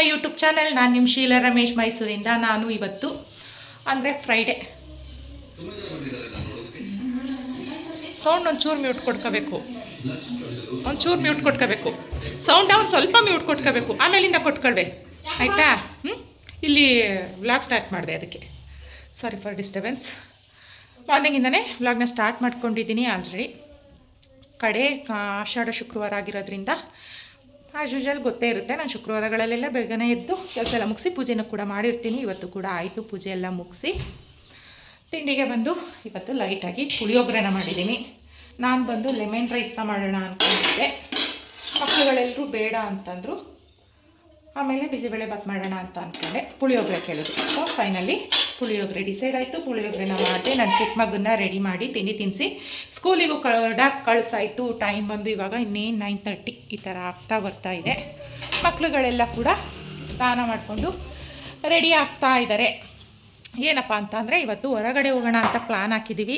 My YouTube channel, ನಾನು ನಿಮ್ಮ ಶೀಲ ರಮೇಶ್ ಮೈಸೂರಿಂದ, ನಾನು ಇವತ್ತು ಅಂದರೆ ಫ್ರೈಡೆ ಸೌಂಡ್ ಒಂಚೂರು ಮ್ಯೂಟ್ ಕೊಟ್ಕೋಬೇಕು ಒಂಚೂರು ಮ್ಯೂಟ್ ಕೊಟ್ಕೋಬೇಕು ಸೌಂಡ್ ಒಂದು ಸ್ವಲ್ಪ ಮ್ಯೂಟ್ ಕೊಟ್ಕೋಬೇಕು. ಆಮೇಲಿಂದ ಕೊಟ್ಕೊಳ್ವೆ. ಆಯಿತಾ? ಇಲ್ಲಿ ವ್ಲಾಗ್ ಸ್ಟಾರ್ಟ್ ಮಾಡಿದೆ ಅದಕ್ಕೆ. ಸಾರಿ ಫಾರ್ ಡಿಸ್ಟರ್ಬೆನ್ಸ್ ಮಾರ್ನಿಂಗಿಂದನೇ ವ್ಲಾಗ್ನ ಸ್ಟಾರ್ಟ್ ಮಾಡ್ಕೊಂಡಿದ್ದೀನಿ ಆಲ್ರೆಡಿ ಕಡೆ ಆಷಾಢ ಶುಕ್ರವಾರ ಆಗಿರೋದ್ರಿಂದ ಆಸ್ ಯೂಶಲ್ ಗೊತ್ತೇ ಇರುತ್ತೆ. ನಾನು ಶುಕ್ರವಾರಗಳಲ್ಲೆಲ್ಲ ಬೆಳಗ್ಗೆ ಎದ್ದು ಕೆಲಸ ಎಲ್ಲ ಮುಗಿಸಿ ಪೂಜೆನೂ ಕೂಡ ಮಾಡಿರ್ತೀನಿ. ಇವತ್ತು ಕೂಡ ಆಯಿತು ಪೂಜೆ ಎಲ್ಲ ಮುಗಿಸಿ. ತಿಂಡಿಗೆ ಬಂದು ಇವತ್ತು ಲೈಟಾಗಿ ಪುಳಿಯೋಗರೆನ ಮಾಡಿದ್ದೀನಿ. ನಾನು ಬಂದು ಲೆಮನ್ ರೈಸ್ನ ಮಾಡೋಣ ಅಂದ್ಕೊಂಡಿದ್ದೆ ಮಕ್ಕಳುಗಳೆಲ್ಲರೂ ಬೇಡ ಅಂತಂದರು. ಆಮೇಲೆ ಬಿಸಿಬೇಳೆ ಬಾತ್ ಮಾಡೋಣ ಅಂತ ಅಂದ್ಕೊಂಡೆ ಪುಳಿಯೋಗರೆ ಕೇಳಿದ್ರು. ಸೊ ಫೈನಲಿ ಪುಳಿಯೋಗರೆ ಡಿಸೈಡ್ ಆಯಿತು, ಪುಳಿಯೋಗರೆನ ಮಾಡಿದೆ ನನ್ನ ಚಿಕ್ಕ ಮಗನ್ನ ರೆಡಿ ಮಾಡಿ ತಿಂಡಿ ತಿನ್ನಿಸಿ ಸ್ಕೂಲಿಗೂ ಕಡಾಕ್ ಕಳ್ಸಾಯಿತು ಟೈಮ್ ಬಂದು ಇವಾಗ ಇನ್ನೇನು ನೈನ್ ತರ್ಟಿ ಈ ಥರ ಆಗ್ತಾ ಬರ್ತಾ ಇದೆ. ಮಕ್ಕಳುಗಳೆಲ್ಲ ಕೂಡ ಸ್ನಾನ ಮಾಡಿಕೊಂಡು ರೆಡಿ ಆಗ್ತಾ ಇದ್ದಾರೆ ಏನಪ್ಪ ಅಂತ ಅಂದರೆ ಇವತ್ತು ಹೊರಗಡೆ ಹೋಗೋಣ ಅಂತ ಪ್ಲ್ಯಾನ್ ಹಾಕಿದ್ದೀವಿ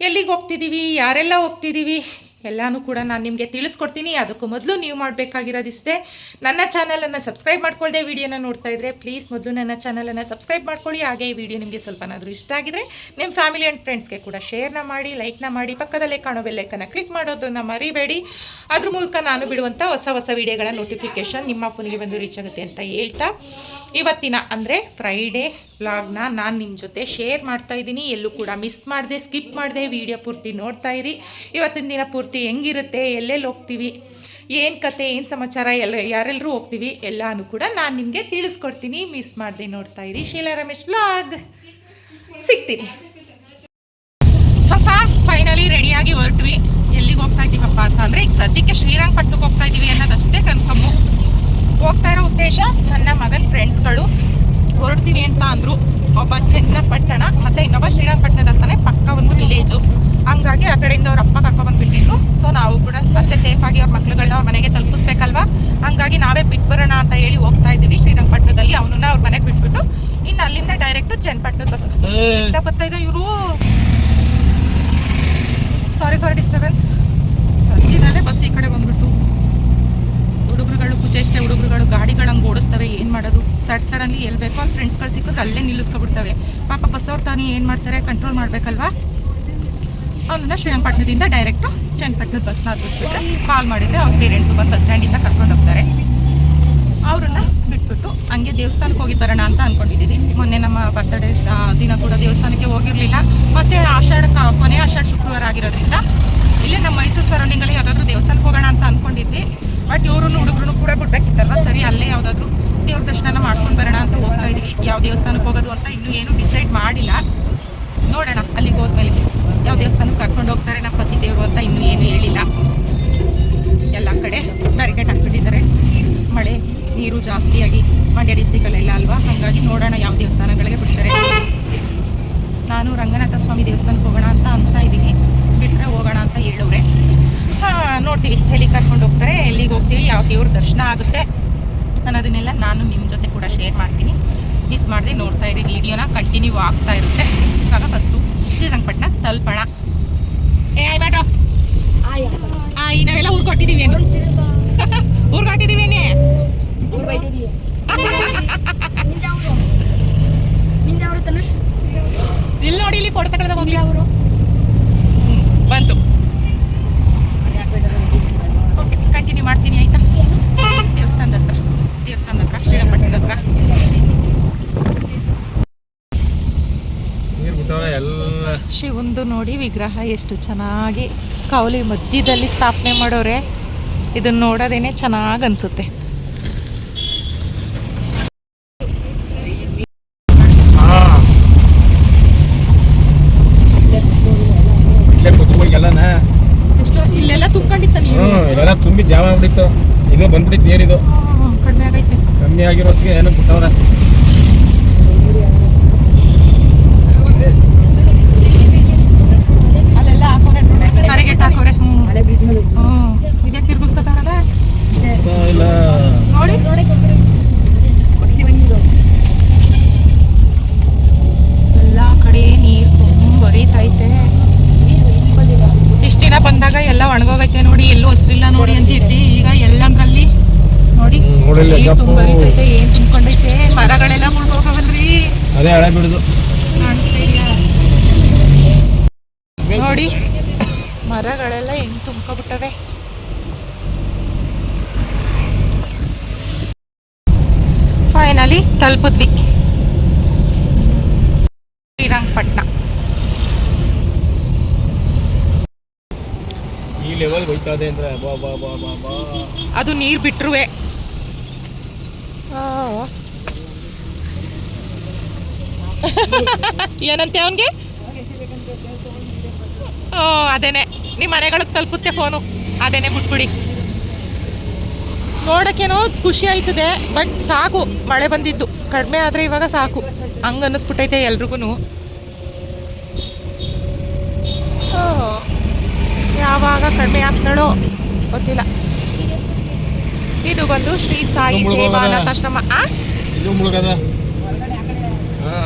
ಎಲ್ಲಿಗೆ ಹೋಗ್ತಿದ್ದೀವಿ ಯಾರೆಲ್ಲ ಹೋಗ್ತಿದ್ದೀವಿ ಎಲ್ಲನೂ ಕೂಡ ನಾನು ನಿಮಗೆ ತಿಳಿಸ್ಕೊಡ್ತೀನಿ. ಅದಕ್ಕೂ ಮೊದಲು ನೀವು ಮಾಡಬೇಕಾಗಿರೋದಿಷ್ಟೇ. ನನ್ನ ಚಾನಲನ್ನು ಸಬ್ಸ್ಕ್ರೈಬ್ ಮಾಡ್ಕೊಳ್ಳದೆ ವಿಡಿಯೋನ ನೋಡ್ತಾ ಇದ್ದರೆ ಪ್ಲೀಸ್ ಮೊದಲು ನನ್ನ ಚಾನಲನ್ನು ಸಬ್ಸ್ಕ್ರೈಬ್ ಮಾಡ್ಕೊಳ್ಳಿ. ಹಾಗೆ ಈ ವಿಡಿಯೋ ನಿಮಗೆ ಸ್ವಲ್ಪನಾದರೂ ಇಷ್ಟ ಆಗಿದ್ರೆ ನಿಮ್ಮ ಫ್ಯಾಮಿಲಿ ಆ್ಯಂಡ್ ಫ್ರೆಂಡ್ಸ್ಗೆ ಕೂಡ ಶೇರ್ನ ಮಾಡಿ ಲೈಕ್ನ ಮಾಡಿ, ಪಕ್ಕದಲ್ಲೇ ಕಾಣೋ ಬೆಲ್ಲೈಕನ್ನು ಕ್ಲಿಕ್ ಮಾಡೋದನ್ನು ಮರಿಬೇಡಿ. ಅದ್ರ ಮೂಲಕ ನಾನು ಬಿಡುವಂಥ ಹೊಸ ಹೊಸ ವಿಡಿಯೋಗಳ ನೋಟಿಫಿಕೇಷನ್ ನಿಮ್ಮ ಫೋನಿಗೆ ಬಂದು ರೀಚ್ ಆಗುತ್ತೆ ಅಂತ ಹೇಳ್ತಾ. ಇವತ್ತಿನ ಅಂದರೆ ಫ್ರೈಡೇ ವ್ಲಾಗ್ನ ನಾನು ನಿಮ್ಮ ಜೊತೆ ಶೇರ್ ಮಾಡ್ತಾ ಇದ್ದೀನಿ. ಎಲ್ಲೂ ಕೂಡ ಮಿಸ್ ಮಾಡಿದೆ ಸ್ಕಿಪ್ ಮಾಡಿದೆ ವಿಡಿಯೋ ಪೂರ್ತಿ ನೋಡ್ತಾ ಇರಿ. ಇವತ್ತಿನ ದಿನ ಪೂರ್ತಿ ಹೆಂಗಿರುತ್ತೆ, ಎಲ್ಲೆಲ್ಲಿ ಹೋಗ್ತೀವಿ, ಏನು ಕತೆ, ಏನು ಸಮಾಚಾರ, ಎಲ್ಲ ಯಾರೆಲ್ಲರೂ ಹೋಗ್ತೀವಿ, ಎಲ್ಲನೂ ಕೂಡ ನಾನು ನಿಮಗೆ ತಿಳಿಸ್ಕೊಡ್ತೀನಿ. ಮಿಸ್ ಮಾಡಿದೆ ನೋಡ್ತಾ ಇರಿ. ಶೀಲಾ ರಮೇಶ್ ವ್ಲಾಗ್ ಸಿಗ್ತೀನಿ. ಸಫಾ ಫೈನಲಿ ರೆಡಿಯಾಗಿ ಹೊರಟ್ವಿ. ಎಲ್ಲಿಗೆ ಹೋಗ್ತಾ ಇದ್ದೀವಪ್ಪ ಅಂತ ಅಂದರೆ, ಈಗ ಸದ್ಯಕ್ಕೆ ಶ್ರೀರಂಗಪಟ್ಟಣಕ್ಕೆ ಹೋಗ್ತಾ ಇದ್ದೀವಿ ಅನ್ನೋದಷ್ಟೇ ಕನ್ಫರ್ಮು. ಹೋಗ್ತಾ ಇರೋ ಉದ್ದೇಶ ನನ್ನ ಮಗನ ಫ್ರೆಂಡ್ಸ್ಗಳು ಹೊರಡ್ತೀವಿ ಅಂತ ಅಂದರು. ಒಬ್ಬ ಚನ್ನಪಟ್ಟಣ ಮತ್ತು ಇನ್ನೊಬ್ಬ ಶ್ರೀರಂಗಪಟ್ಟಣದ ಅಂತಾನೆ ಪಕ್ಕ ಒಂದು ವಿಲೇಜು ಹಂಗಾಗಿ ಆ ಕಡೆಯಿಂದ ಅವ್ರ ಅಪ್ಪ ಕರ್ಕೊಂಡ್ಬಂದ್ಬಿಟ್ಟಿದ್ರು ಸೊ ನಾವು ಕೂಡ ಅಷ್ಟೇ ಸೇಫಾಗಿ ಅವ್ರ ಮಕ್ಳುಗಳನ್ನ ಅವ್ರ ಮನೆಗೆ ತಲುಪಿಸ್ಬೇಕಲ್ವಾ? ಹಂಗಾಗಿ ನಾವೇ ಬಿಟ್ಬರೋಣ ಅಂತ ಹೇಳಿ ಹೋಗ್ತಾ ಇದ್ದೀವಿ ಶ್ರೀರಂಗಪಟ್ಟಣದಲ್ಲಿ ಅವನನ್ನ ಅವ್ರ ಮನೆಗೆ ಬಿಟ್ಬಿಟ್ಟು ಇನ್ನು ಅಲ್ಲಿಂದ ಡೈರೆಕ್ಟ್ ಚನ್ನಪಟ್ಟಣದ ಬಸ್ ಬರ್ತಾ ಇವರು? ಸಾರಿ ಫಾರ್ ಡಿಸ್ಟರ್ಬೆನ್ಸ್ ಸದ್ಯದಲ್ಲೇ ಬಸ್ ಈ ಕಡೆ ಬಂದ್ಬಿಟ್ಟು ಹುಡುಗರುಗಳು, ಕುಚೇಷ್ಟೆ ಹುಡುಗರುಗಳು ಗಾಡಿಗಳಂಗೆ ಓಡಿಸ್ತವೆ, ಏನು ಮಾಡೋದು? ಸಡ್ ಸಡನ್ಲಿ ಎಲ್ಲಿ ಬೇಕೋ ಅಲ್ಲಿ ಫ್ರೆಂಡ್ಸ್ಗಳು ಸಿಕ್ಕಿದ್ರೆ ಅಲ್ಲೇ ನಿಲ್ಲಿಸ್ಕೊಬಿಡ್ತವೆ. ಪಾಪ ಬಸ್ ಅವ್ರು ತಾನೇ ಏನು ಮಾಡ್ತಾರೆ? ಕಂಟ್ರೋಲ್ ಮಾಡಬೇಕಲ್ವಾ? ಅವನನ್ನ ಶ್ರೀರಂಗಪಟ್ಟಣದಿಂದ ಡೈರೆಕ್ಟು ಚನ್ನಪಟ್ಟಣದ ಬಸ್ನ ಹತ್ತಿಸ್ಬಿಟ್ರೆ ಕಾಲ್ ಮಾಡಿದರೆ ಅವ್ರ ಪೇರೆಂಟ್ಸು ಬಂದು ಬಸ್ ಸ್ಟ್ಯಾಂಡಿಂದ ಕರ್ಕೊಂಡು ಹೋಗ್ತಾರೆ. ಅವ್ರನ್ನ ಬಿಟ್ಬಿಟ್ಟು ಹಂಗೆ ದೇವಸ್ಥಾನಕ್ಕೆ ಹೋಗಿ ಬರೋಣ ಅಂತ ಅಂದ್ಕೊಂಡಿದ್ದೀವಿ ಮೊನ್ನೆ ನಮ್ಮ ಬರ್ತಡೇ ದಿನ ಕೂಡ ದೇವಸ್ಥಾನಕ್ಕೆ ಹೋಗಿರಲಿಲ್ಲ. ಮತ್ತು ಆಷಾಢ ಕೊನೆ ಆಷಾಢ ಶುಕ್ರವಾರ ಆಗಿರೋದ್ರಿಂದ ಇಲ್ಲೇ ನಮ್ಮ ಮೈಸೂರು ಸರೌಂಡಿಂಗಲ್ಲಿ ಯಾವುದಾದ್ರೂ ದೇವಸ್ಥಾನಕ್ಕೆ ಹೋಗೋಣ ಅಂತ ಅಂದ್ಕೊಂಡಿದ್ವಿ ಬಟ್ ಇವರು ಹುಡುಗರು ಕೂಡ ಬಿಡ್ಬೇಕಿತ್ತಲ್ಲ ಸರಿ, ಅಲ್ಲೇ ಯಾವುದಾದ್ರೂ ದೇವ್ರ ದರ್ಶನ ಮಾಡ್ಕೊಂಡು ಬರೋಣ ಅಂತ ಹೋಗ್ತಾ ಇದೀವಿ. ಯಾವ ದೇವಸ್ಥಾನಕ್ಕೆ ಹೋಗೋದು ಅಂತ ಇನ್ನೂ ಏನು ಡಿಸೈಡ್ ಮಾಡಿಲ್ಲ. ನೋಡೋಣ, ಅಲ್ಲಿಗೆ ಹೋದ್ಮೇಲೆ ಯಾವ ದೇವಸ್ಥಾನಕ್ಕೆ ಕರ್ಕೊಂಡು ಹೋಗ್ತಾರೆ ನಮ್ಮ ಪತಿ ದೇವರು ಅಂತ ಇನ್ನೂ ಏನು ಹೇಳಿಲ್ಲ. ಎಲ್ಲ ಕಡೆ ಬ್ಯಾರಿಕೇಡ್ ಹಾಕ್ಬಿಟ್ಟಿದ್ದಾರೆ. ಮಳೆ, ನೀರು ಜಾಸ್ತಿಯಾಗಿ ಮಂಡ್ಯ ಡಿಸ್ಟಿಕಲ್ಲೆಲ್ಲ ಅಲ್ವಾ? ಹಾಗಾಗಿ ನೋಡೋಣ ಯಾವ ದೇವಸ್ಥಾನಗಳಿಗೆ ಬಿಡ್ತಾರೆ. ನಾನು ರಂಗನಾಥ ಸ್ವಾಮಿ ದೇವಸ್ಥಾನಕ್ಕೆ ಹೋಗೋಣ ಅಂತ ಅಂತ ಇದ್ದೀನಿ. ಬಿಟ್ಟರೆ ಹೋಗೋಣ ಅಂತ ಹೇಳವ್ರೆ. ನೋಡ್ತೀವಿ ಎಲ್ಲಿ ಕರ್ಕೊಂಡು ಹೋಗ್ತಾರೆ. ಎಲ್ಲಿಗೆ ಹೋಗ್ತೀವಿ ಯಾವ ದೇವ್ರ ದರ್ಶನ ಆಗುತ್ತೆ ಅನ್ನೋದನ್ನೆಲ್ಲ ನಾನು ನಿಮ್ಮ ಜೊತೆ ಕೂಡ ಶೇರ್ ಮಾಡ್ತೀನಿ. ಮಿಸ್ ಮಾಡದೆ ನೋಡ್ತಾ ಇರಿ ವಿಡಿಯೋನ ಕಂಟಿನ್ಯೂ ಆಗ್ತಾ ಇರುತ್ತೆ. ಇವಾಗ ಫಸ್ಟು ಶ್ರೀರಂಗಪಟ್ಟಣ ತಲುಪೋಣ. ಏ ಆಯ್ ಮಾಡ್ರೋ ಆಯ್ ನಾವೆಲ್ಲ ಊರ್ ಕೊಟ್ಟಿದ್ದೀವಿ. ಏನು ಊರ್ ಕೊಟ್ಟಿದ್ದೀವೇನೆ? ಇಲ್ಲಿ ನೋಡಿ ಇಲ್ಲಿ ಫೋಟೋ ತಗೊಳ್ದ ಹೋಗ್ಲಿ. ಅವರು ಬಂತು ಓಕೆ ಕಂಟಿನ್ಯೂ ಮಾಡ್ತೀನಿ ಆಯ್ತಾ? ದೇವಸ್ಥಾನದ ಹತ್ರ ದೇವಸ್ಥಾನದ ಹತ್ರ ಶ್ರೀರಂಗಪಟ್ಟಣದ ಹತ್ರ. ಶಿವಂದು ನೋಡಿ ವಿಗ್ರಹ ಎಷ್ಟು ಚೆನ್ನಾಗಿ ಕಾವಲಿ ಮಧ್ಯದಲ್ಲಿ ಸ್ಥಾಪನೆ ಮಾಡೋರೆ. ಇದನ್ನ ನೋಡೋದೇನೆ ಚೆನ್ನಾಗಿ ಅನಿಸುತ್ತೆ ಇಲ್ಲೇ ಮುಚ್ಚೋಗಿ ಎಲ್ಲನ ಎಷ್ಟು ಇಲ್ಲೆಲ್ಲ ತುಂಬ್ಕೊಂಡಿತ್ತ ನೀರು ಹ್ಞೂ ಇಲ್ಲೆಲ್ಲ ತುಂಬಿ ಜಾಮ ಆಗ್ಬಿಟ್ಟಿತ್ತು ನೀರಿದು ಹ್ಮ್, ಕಡಿಮೆ ಆಗೈತೆ. ಕಮ್ಮಿ ಆಗಿರೋದಕ್ಕೆ ಏನೋ ಬಿಟ್ಟವ್ರೆ. ಎಲ್ಲ ಬಂದಾಗ ಎಲ್ಲ ಒಣಗೋಗೈತೆ ನೋಡಿ ಎಲ್ಲೂ ಹಸ್ರಿಲ್ಲ ನೋಡಿ ಅಂತಿದ್ವಿ. ಈಗ ಎಲ್ಲಂದ್ರಲ್ಲಿ ನೋಡಿ. ನೀರ್ ಏನ್ ತುಂಬ್ಕೊಂಡೈತೆ ಮರಗಳೆಲ್ಲ ಮುಳ್ಗೋಗವಲ್ರಿ ಅದೇ ಹಳೆ ಬಿಡುದು. ಕಾಣಿಸ್ತಾ ಇದೆಯಾ? ನೋಡಿ ಮರಗಳೆಲ್ಲ ಹೆಂಗ್ ತುಂಬ್ಕೊಬಿಟ್ಟವೆ. ಫೈನಲಿ ತಲುಪಿದ್ವಿ. ಶ್ರೀರಂಗಪಟ್ಟಣ ಈ ಲೆವೆಲ್ ಹೋಯ್ತಾ ಇದೆ ಅಂದ್ರೆ ಬಾ ಬಾ ಬಾ ಬಾ ಬಾ. ಅದು ನೀರ್ ಬಿಟ್ರುವೆ. ಏನಂತೆ ಅವನಿಗೆ? ಓ, ಅದೇನೆ. ನಿಮ್ಮ ಮನೆಗಳಿಗೆ ತಲುಪುತ್ತೆ ಫೋನು ಅದೇನೆ ಬಿಟ್ಬಿಡಿ. ನೋಡೋಕ್ಕೇನೋ ಖುಷಿ ಆಯ್ತದೆ ಬಟ್ ಸಾಕು. ಮಳೆ ಬಂದಿದ್ದು. ಕಡಿಮೆ ಆದರೆ ಇವಾಗ ಸಾಕು. ಹಂಗೆ ಅನ್ನಿಸ್ಬಿಟ್ಟೈತೆ ಎಲ್ರಿಗೂ ಯಾವಾಗ ಕಡಿಮೆ ಆಗ್ತಾಳೋ ಗೊತ್ತಿಲ್ಲ. ಇದು ಬಂದು ಶ್ರೀ ಸಾಯಿ ಸೇವಾ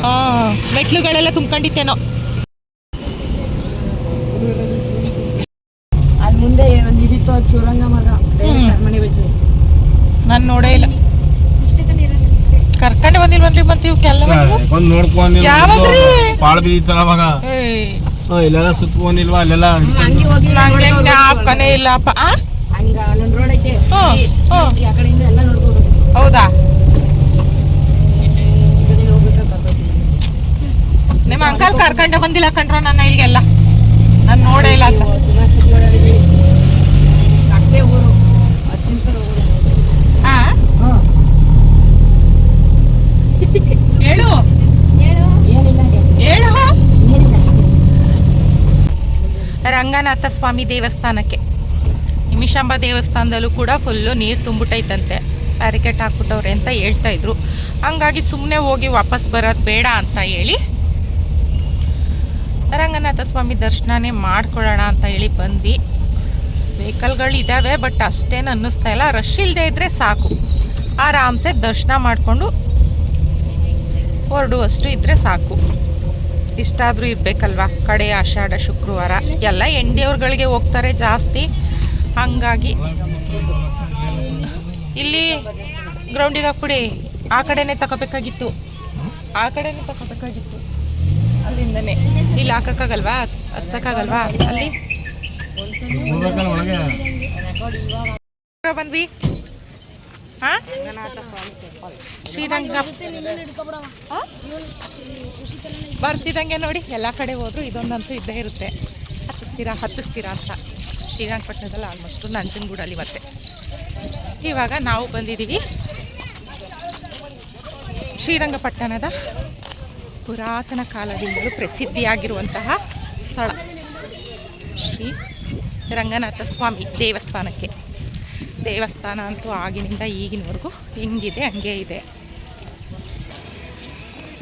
ಆ, ಮೆಟ್ಲುಗಳೆಲ್ಲ ತುಂಬ್ಕೊಂಡಿತ್ತೇನೋ. ಅಲ್ಲಿ ಮುಂದೆ ಒಂದು ಇದಿತ್ತು ಅದು ಸುರಂಗ ಮರ. ಮನೆ ಹೋಯ್ತು ನಾನು ನೋಡೇ ಇಲ್ಲ. ಕರ್ಕೊಂಡೆ ಬಂದಿಲ್ವನ್ರಿ ಮತ್ತೆ ಇವಕ್ಕೆಲ್ಲ ಬಂದು ನೋಡ್ಕೊಂಡಿಲ್ಲ ಯಾವಾಗ್ರಿ? ಪಾಳು ಬಿದ್ದಿತ್ತಲ್ಲ ಅವಾಗ. ಏಯ್, ಹಾ, ಇಲ್ಲೆಲ್ಲ ಸುತ್ಕೊಂಡಿಲ್ವಾ ಅಲ್ಲೆಲ್ಲ? ಹಂಗೆ ಹೋಗಿ ನಂಗೆ ಜ್ಞಾಪಕನೇ ಇಲ್ಲಪ್ಪ ಆ? ಹಂಗ ಅಲ್ಲೊಂದು ರೋಡ್ ಐತೆ. ಹ್ಮ್, ಹ್ಮ್. ಈ ಆ ಕಡೆಯಿಂದ ಎಲ್ಲ ಹೌದಾ? ನಿಮ್ಮ ಅಂಕಲ್ ಕರ್ಕೊಂಡೆ ಬಂದಿಲ್ಲ ಕಣ್ರ ನನ್ನ ಇಲ್ಲಿಗೆಲ್ಲ. ನಾನು ನೋಡೇ ಇಲ್ಲ ಅಂತ. ಅಷ್ಟೇ ಊರು. ಹತ್ತು ನಿಮಿಷ ಹೋಗೋದು ಆ? ಹಾಂ. ಹೇಳು. ಏನಿಲ್ಲ ಹೇಳು. ರಂಗನಾಥ ಸ್ವಾಮಿ ದೇವಸ್ಥಾನಕ್ಕೆ. ನಿಮಿಷಾಂಬ ದೇವಸ್ಥಾನದಲ್ಲೂ ಕೂಡ ಫುಲ್ಲು ನೀರು ತುಂಬಿಟ್ಟೈತಂತೆ ಬ್ಯಾರಿಕೇಟ್ ಹಾಕ್ಬಿಟ್ಟವ್ರೆ ಅಂತ ಹೇಳ್ತಾ ಇದ್ರು. ಹಂಗಾಗಿ ಸುಮ್ಮನೆ ಹೋಗಿ ವಾಪಸ್ ಬರೋದು ಬೇಡ ಅಂತ ಹೇಳಿ ರಂಗನಾಥ ಸ್ವಾಮಿ ದರ್ಶನನೇ ಮಾಡ್ಕೊಳ್ಳೋಣ ಅಂತ ಹೇಳಿ ಬಂದ್ವಿ. ವೆಹಿಕಲ್ಗಳು ಇದ್ದಾವೆ ಬಟ್ ಅಷ್ಟೇನು ಅನ್ನಿಸ್ತಾ ಇಲ್ಲ. ರಶ್ ಇಲ್ಲದೆ ಇದ್ದರೆ ಸಾಕು. ಆರಾಮ್ಸೆ ದರ್ಶನ ಮಾಡಿಕೊಂಡು ಹೊರಡುವಷ್ಟು ಇದ್ದರೆ ಸಾಕು. ಇಷ್ಟಾದರೂ ಇರಬೇಕಲ್ವಾ? ಕಡೆ ಆಷಾಢ, ಶುಕ್ರವಾರ ಎಲ್ಲ ಹೆಂಡತಿಯವ್ರುಗಳಿಗೆ ಹೋಗ್ತಾರೆ ಜಾಸ್ತಿ. ಹಂಗಾಗಿ ಇಲ್ಲಿ ಗ್ರೌಂಡಿಗೆ ಹಾಕ್ಬಿಡಿ. ಆ ಕಡೆನೇ ತಗೋಬೇಕಾಗಿತ್ತು. ಆ ಕಡೆನೇ ತಗೋಬೇಕಾಗಿತ್ತು. ಅಲ್ಲಿಂದನೇ. ಇಲ್ಲಿ ಹಾಕಕ್ಕಾಗಲ್ವಾ? ಹಚ್ಚಕ್ಕಾಗಲ್ವಾ ಅಲ್ಲಿ? ಬಂದ್ವಿ. ಹಾ? ಶ್ರೀರಂಗ. ಬರ್ತಿದಂಗೆ ನೋಡಿ. ಎಲ್ಲ ಕಡೆ ಹೋದ್ರು. ಇದೊಂದಂತೂ ಇದ್ದೇ ಇರುತ್ತೆ. ಹತ್ತಿಸ್ತೀರಾ? ಹತ್ತಿಸ್ತೀರಾ ಅಂತ. ಶ್ರೀರಂಗಪಟ್ಟಣದಲ್ಲಿ ಆಲ್ಮೋಸ್ಟು ನಂಜನಗೂಡಲ್ಲಿ ಮತ್ತೆ. ಇವಾಗ ನಾವು ಬಂದಿದ್ದೀವಿ ಶ್ರೀರಂಗಪಟ್ಟಣದ ಪುರಾತನ ಕಾಲದಿಂದಲೂ ಪ್ರಸಿದ್ಧಿಯಾಗಿರುವಂತಹ ಸ್ಥಳ. ಶ್ರೀ ರಂಗನಾಥ ಸ್ವಾಮಿ ದೇವಸ್ಥಾನಕ್ಕೆ. ದೇವಸ್ಥಾನ ಅಂತೂ ಆಗಿನಿಂದ ಈಗಿನವರೆಗೂ ಹೆಂಗಿದೆ, ಹಂಗೆ ಇದೆ.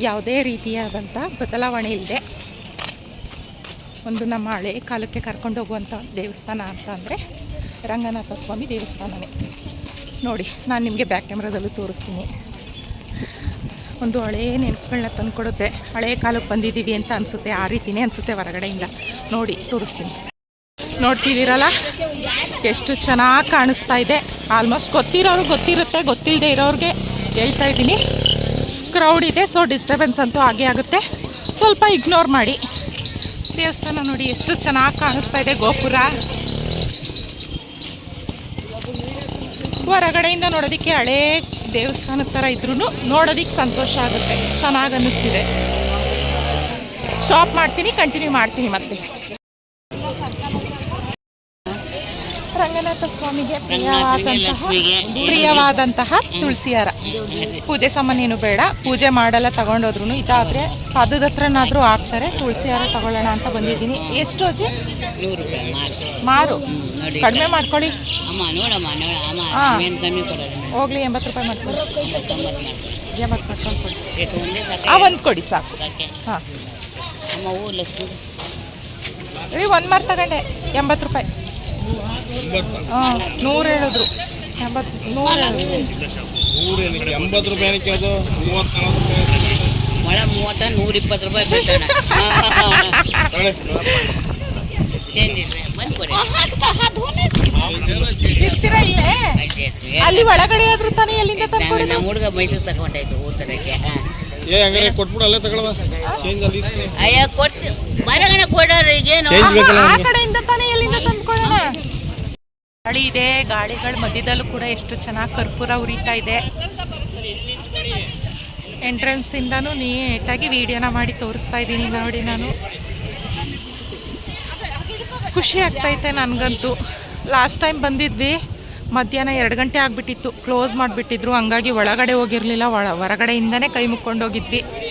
ಯಾವುದೇ ರೀತಿಯಾದಂಥ ಬದಲಾವಣೆ ಇಲ್ಲದೆ ಒಂದು ನಮ್ಮ ಹಳೆ ಕಾಲಕ್ಕೆ ಕರ್ಕೊಂಡು ಹೋಗುವಂಥ ದೇವಸ್ಥಾನ ಅಂತ ಅಂದರೆ ರಂಗನಾಥ ಸ್ವಾಮಿ ದೇವಸ್ಥಾನವೇ ನೋಡಿ, ನಾನು ನಿಮಗೆ ಬ್ಯಾಕ್ ಕ್ಯಾಮ್ರಾದಲ್ಲೂ ತೋರಿಸ್ತೀನಿ. ಒಂದು ಹಳೇ ನೆನಪುಗಳನ್ನ ತಂದುಕೊಡುತ್ತೆ. ಹಳೆಯ ಕಾಲಕ್ಕೆ ಬಂದಿದ್ದೀವಿ ಅಂತ ಅನಿಸುತ್ತೆ, ಆ ರೀತಿನೇ ಅನಿಸುತ್ತೆ ಹೊರಗಡೆಯಿಂದ. ನೋಡಿ, ತೋರಿಸ್ತೀನಿ. ನೋಡ್ತಿದ್ದೀರಲ್ಲ? ಎಷ್ಟು ಚೆನ್ನಾಗಿ ಕಾಣಿಸ್ತಾ ಇದೆ. ಆಲ್ಮೋಸ್ಟ್ ಗೊತ್ತಿರೋರು ಗೊತ್ತಿರುತ್ತೆ ಗೊತ್ತಿಲ್ಲದೆ ಇರೋರಿಗೆ ಹೇಳ್ತಾ ಇದ್ದೀನಿ. ಕ್ರೌಡ್ ಇದೆ ಸೊ ಡಿಸ್ಟರ್ಬೆನ್ಸ್ ಅಂತೂ ಆಗೇ ಆಗುತ್ತೆ. ಸ್ವಲ್ಪ ಇಗ್ನೋರ್ ಮಾಡಿ. ದೇವಸ್ಥಾನ ನೋಡಿ ಎಷ್ಟು ಚೆನ್ನಾಗಿ ಕಾಣಿಸ್ತಾ ಇದೆ ಗೋಪುರ. ಹೊರಗಡೆಯಿಂದ ನೋಡೋದಕ್ಕೆ ಹಳೇ ದೇವಸ್ಥಾನದ ಥರ ಇದ್ರೂ ನೋಡೋದಕ್ಕೆ ಸಂತೋಷ ಆಗುತ್ತೆ, ಚೆನ್ನಾಗಿ ಅನ್ನಿಸ್ತಿದೆ. ಸ್ಟಾಪ್ ಮಾಡ್ತೀನಿ ಕಂಟಿನ್ಯೂ ಮಾಡ್ತೀನಿ ಮತ್ತೆ. ರಂಗನಾಥ ಸ್ವಾಮಿಗೆ ಪ್ರಿಯವಾದಂತಹ ಪ್ರಿಯವಾದಂತಹ ತುಳಸಿ ಹಾರ ಪೂಜೆ ಸಾಮಾನೇನು ಬೇಡ ಪೂಜೆ ಮಾಡಲ್ಲ ತಗೊಂಡೋದ್ರು ಇದಾದ್ರೆ ಪದದ ಹತ್ರನಾದ್ರೂ ಹಾಕ್ತಾರೆ ತುಳಸಿ ಹಾರ ತಗೊಳ್ಳೋಣ ಅಂತ ಬಂದಿದ್ದೀನಿ. ಎಷ್ಟು ಅಜ್ಜಿ? ಮಾರು. ಕಡಿಮೆ ಮಾಡ್ಕೊಳ್ಳಿ. ಹೋಗ್ಲಿ ಎಂಬತ್ತು ರೂಪಾಯಿ ಮಾಡ್ಕೊಳ್ಳಿ. ಎಂಬತ್ತು ಮಾಡ್ಕೊಂಡು ಆ ಒಂದು ಕೊಡಿ ಸಾಕು. ಹಾಂ. ರೀ ಒಂದು ಮಾರು ತಗೊಂಡೆ. ಎಂಬತ್ತು ರೂಪಾಯಿ. ಹಾಂ ನೂರು ಹೇಳಿದ್ರು. ಎಂಬತ್ತು ನೂರು ಹೇಳಿದ್ರು. ಎಂಬತ್ತು ರೂಪಾಯಿ ಅದು? ಮೂವತ್ತು ನಲ್ವತ್ತು ರೂಪಾಯಿ ಮೊಳ ಮೂವತ್ತ ನೂರ ಇಪ್ಪತ್ತು ರೂಪಾಯಿ ಬಿದ್ದಣ ಚೇಂಜ್ ಇಲ್ಲ ಬಂದು ಕೊಡಿ. ಇರ್ತೀರಾ ಇಲ್ಲೇ? ಅಲ್ಲಿ ಒಳಗಡೆ ಆದ್ರೂ ತಾನೇ ಎಲ್ಲಿಂದ ನಮ್ಮ ಹುಡುಗ ಮೈಸೂರು ತಗೊಂಡಾಯ್ತು ಏ ಹಂಗಾರೆ ಕೊಟ್ಬಿಡು ಅಲ್ಲೇ ತಗೊಳವ. ಚೇಂಜ್ ಅಲ್ಲಿ. ಅಯ್ಯ ಕೊಡ್ತೀವಿ ಬರಗಣ ಕೊಡೋರು ಈಗೇನು? ಆ ಕಡೆಯಿಂದ ತಾನೇ ಎಲ್ಲಿಂದ ಗಾಳಿ ಇದೆ ಗಾಡಿಗಳ ಮಧ್ಯದಲ್ಲೂ ಕೂಡ ಎಷ್ಟು ಚೆನ್ನಾಗಿ ಕರ್ಪೂರ ಉರಿತಾ ಇದೆ. ಎಂಟ್ರೆನ್ಸ್ ಇಂದಾನು ನೀಟಾಗಿ ವಿಡಿಯೋನ ಮಾಡಿ ತೋರಿಸ್ತಾ ಇದ್ದೀನಿ ನೋಡಿ ನಾನು. ಖುಷಿ ಆಗ್ತೈತೆ ನನಗಂತೂ. ಲಾಸ್ಟ್ ಟೈಮ್ ಬಂದಿದ್ವಿ, ಮಧ್ಯಾಹ್ನ ಎರಡು ಗಂಟೆ ಆಗಿಬಿಟ್ಟಿತ್ತು. ಕ್ಲೋಸ್ ಮಾಡಿಬಿಟ್ಟಿದ್ರು, ಹಂಗಾಗಿ ಒಳಗಡೆ ಹೋಗಿರಲಿಲ್ಲ, ಒಳ, ಹೊರಗಡೆಯಿಂದನೇ ಕೈ ಮುಕ್ಕೊಂಡು ಹೋಗಿದ್ವಿ ಹಾಗೆ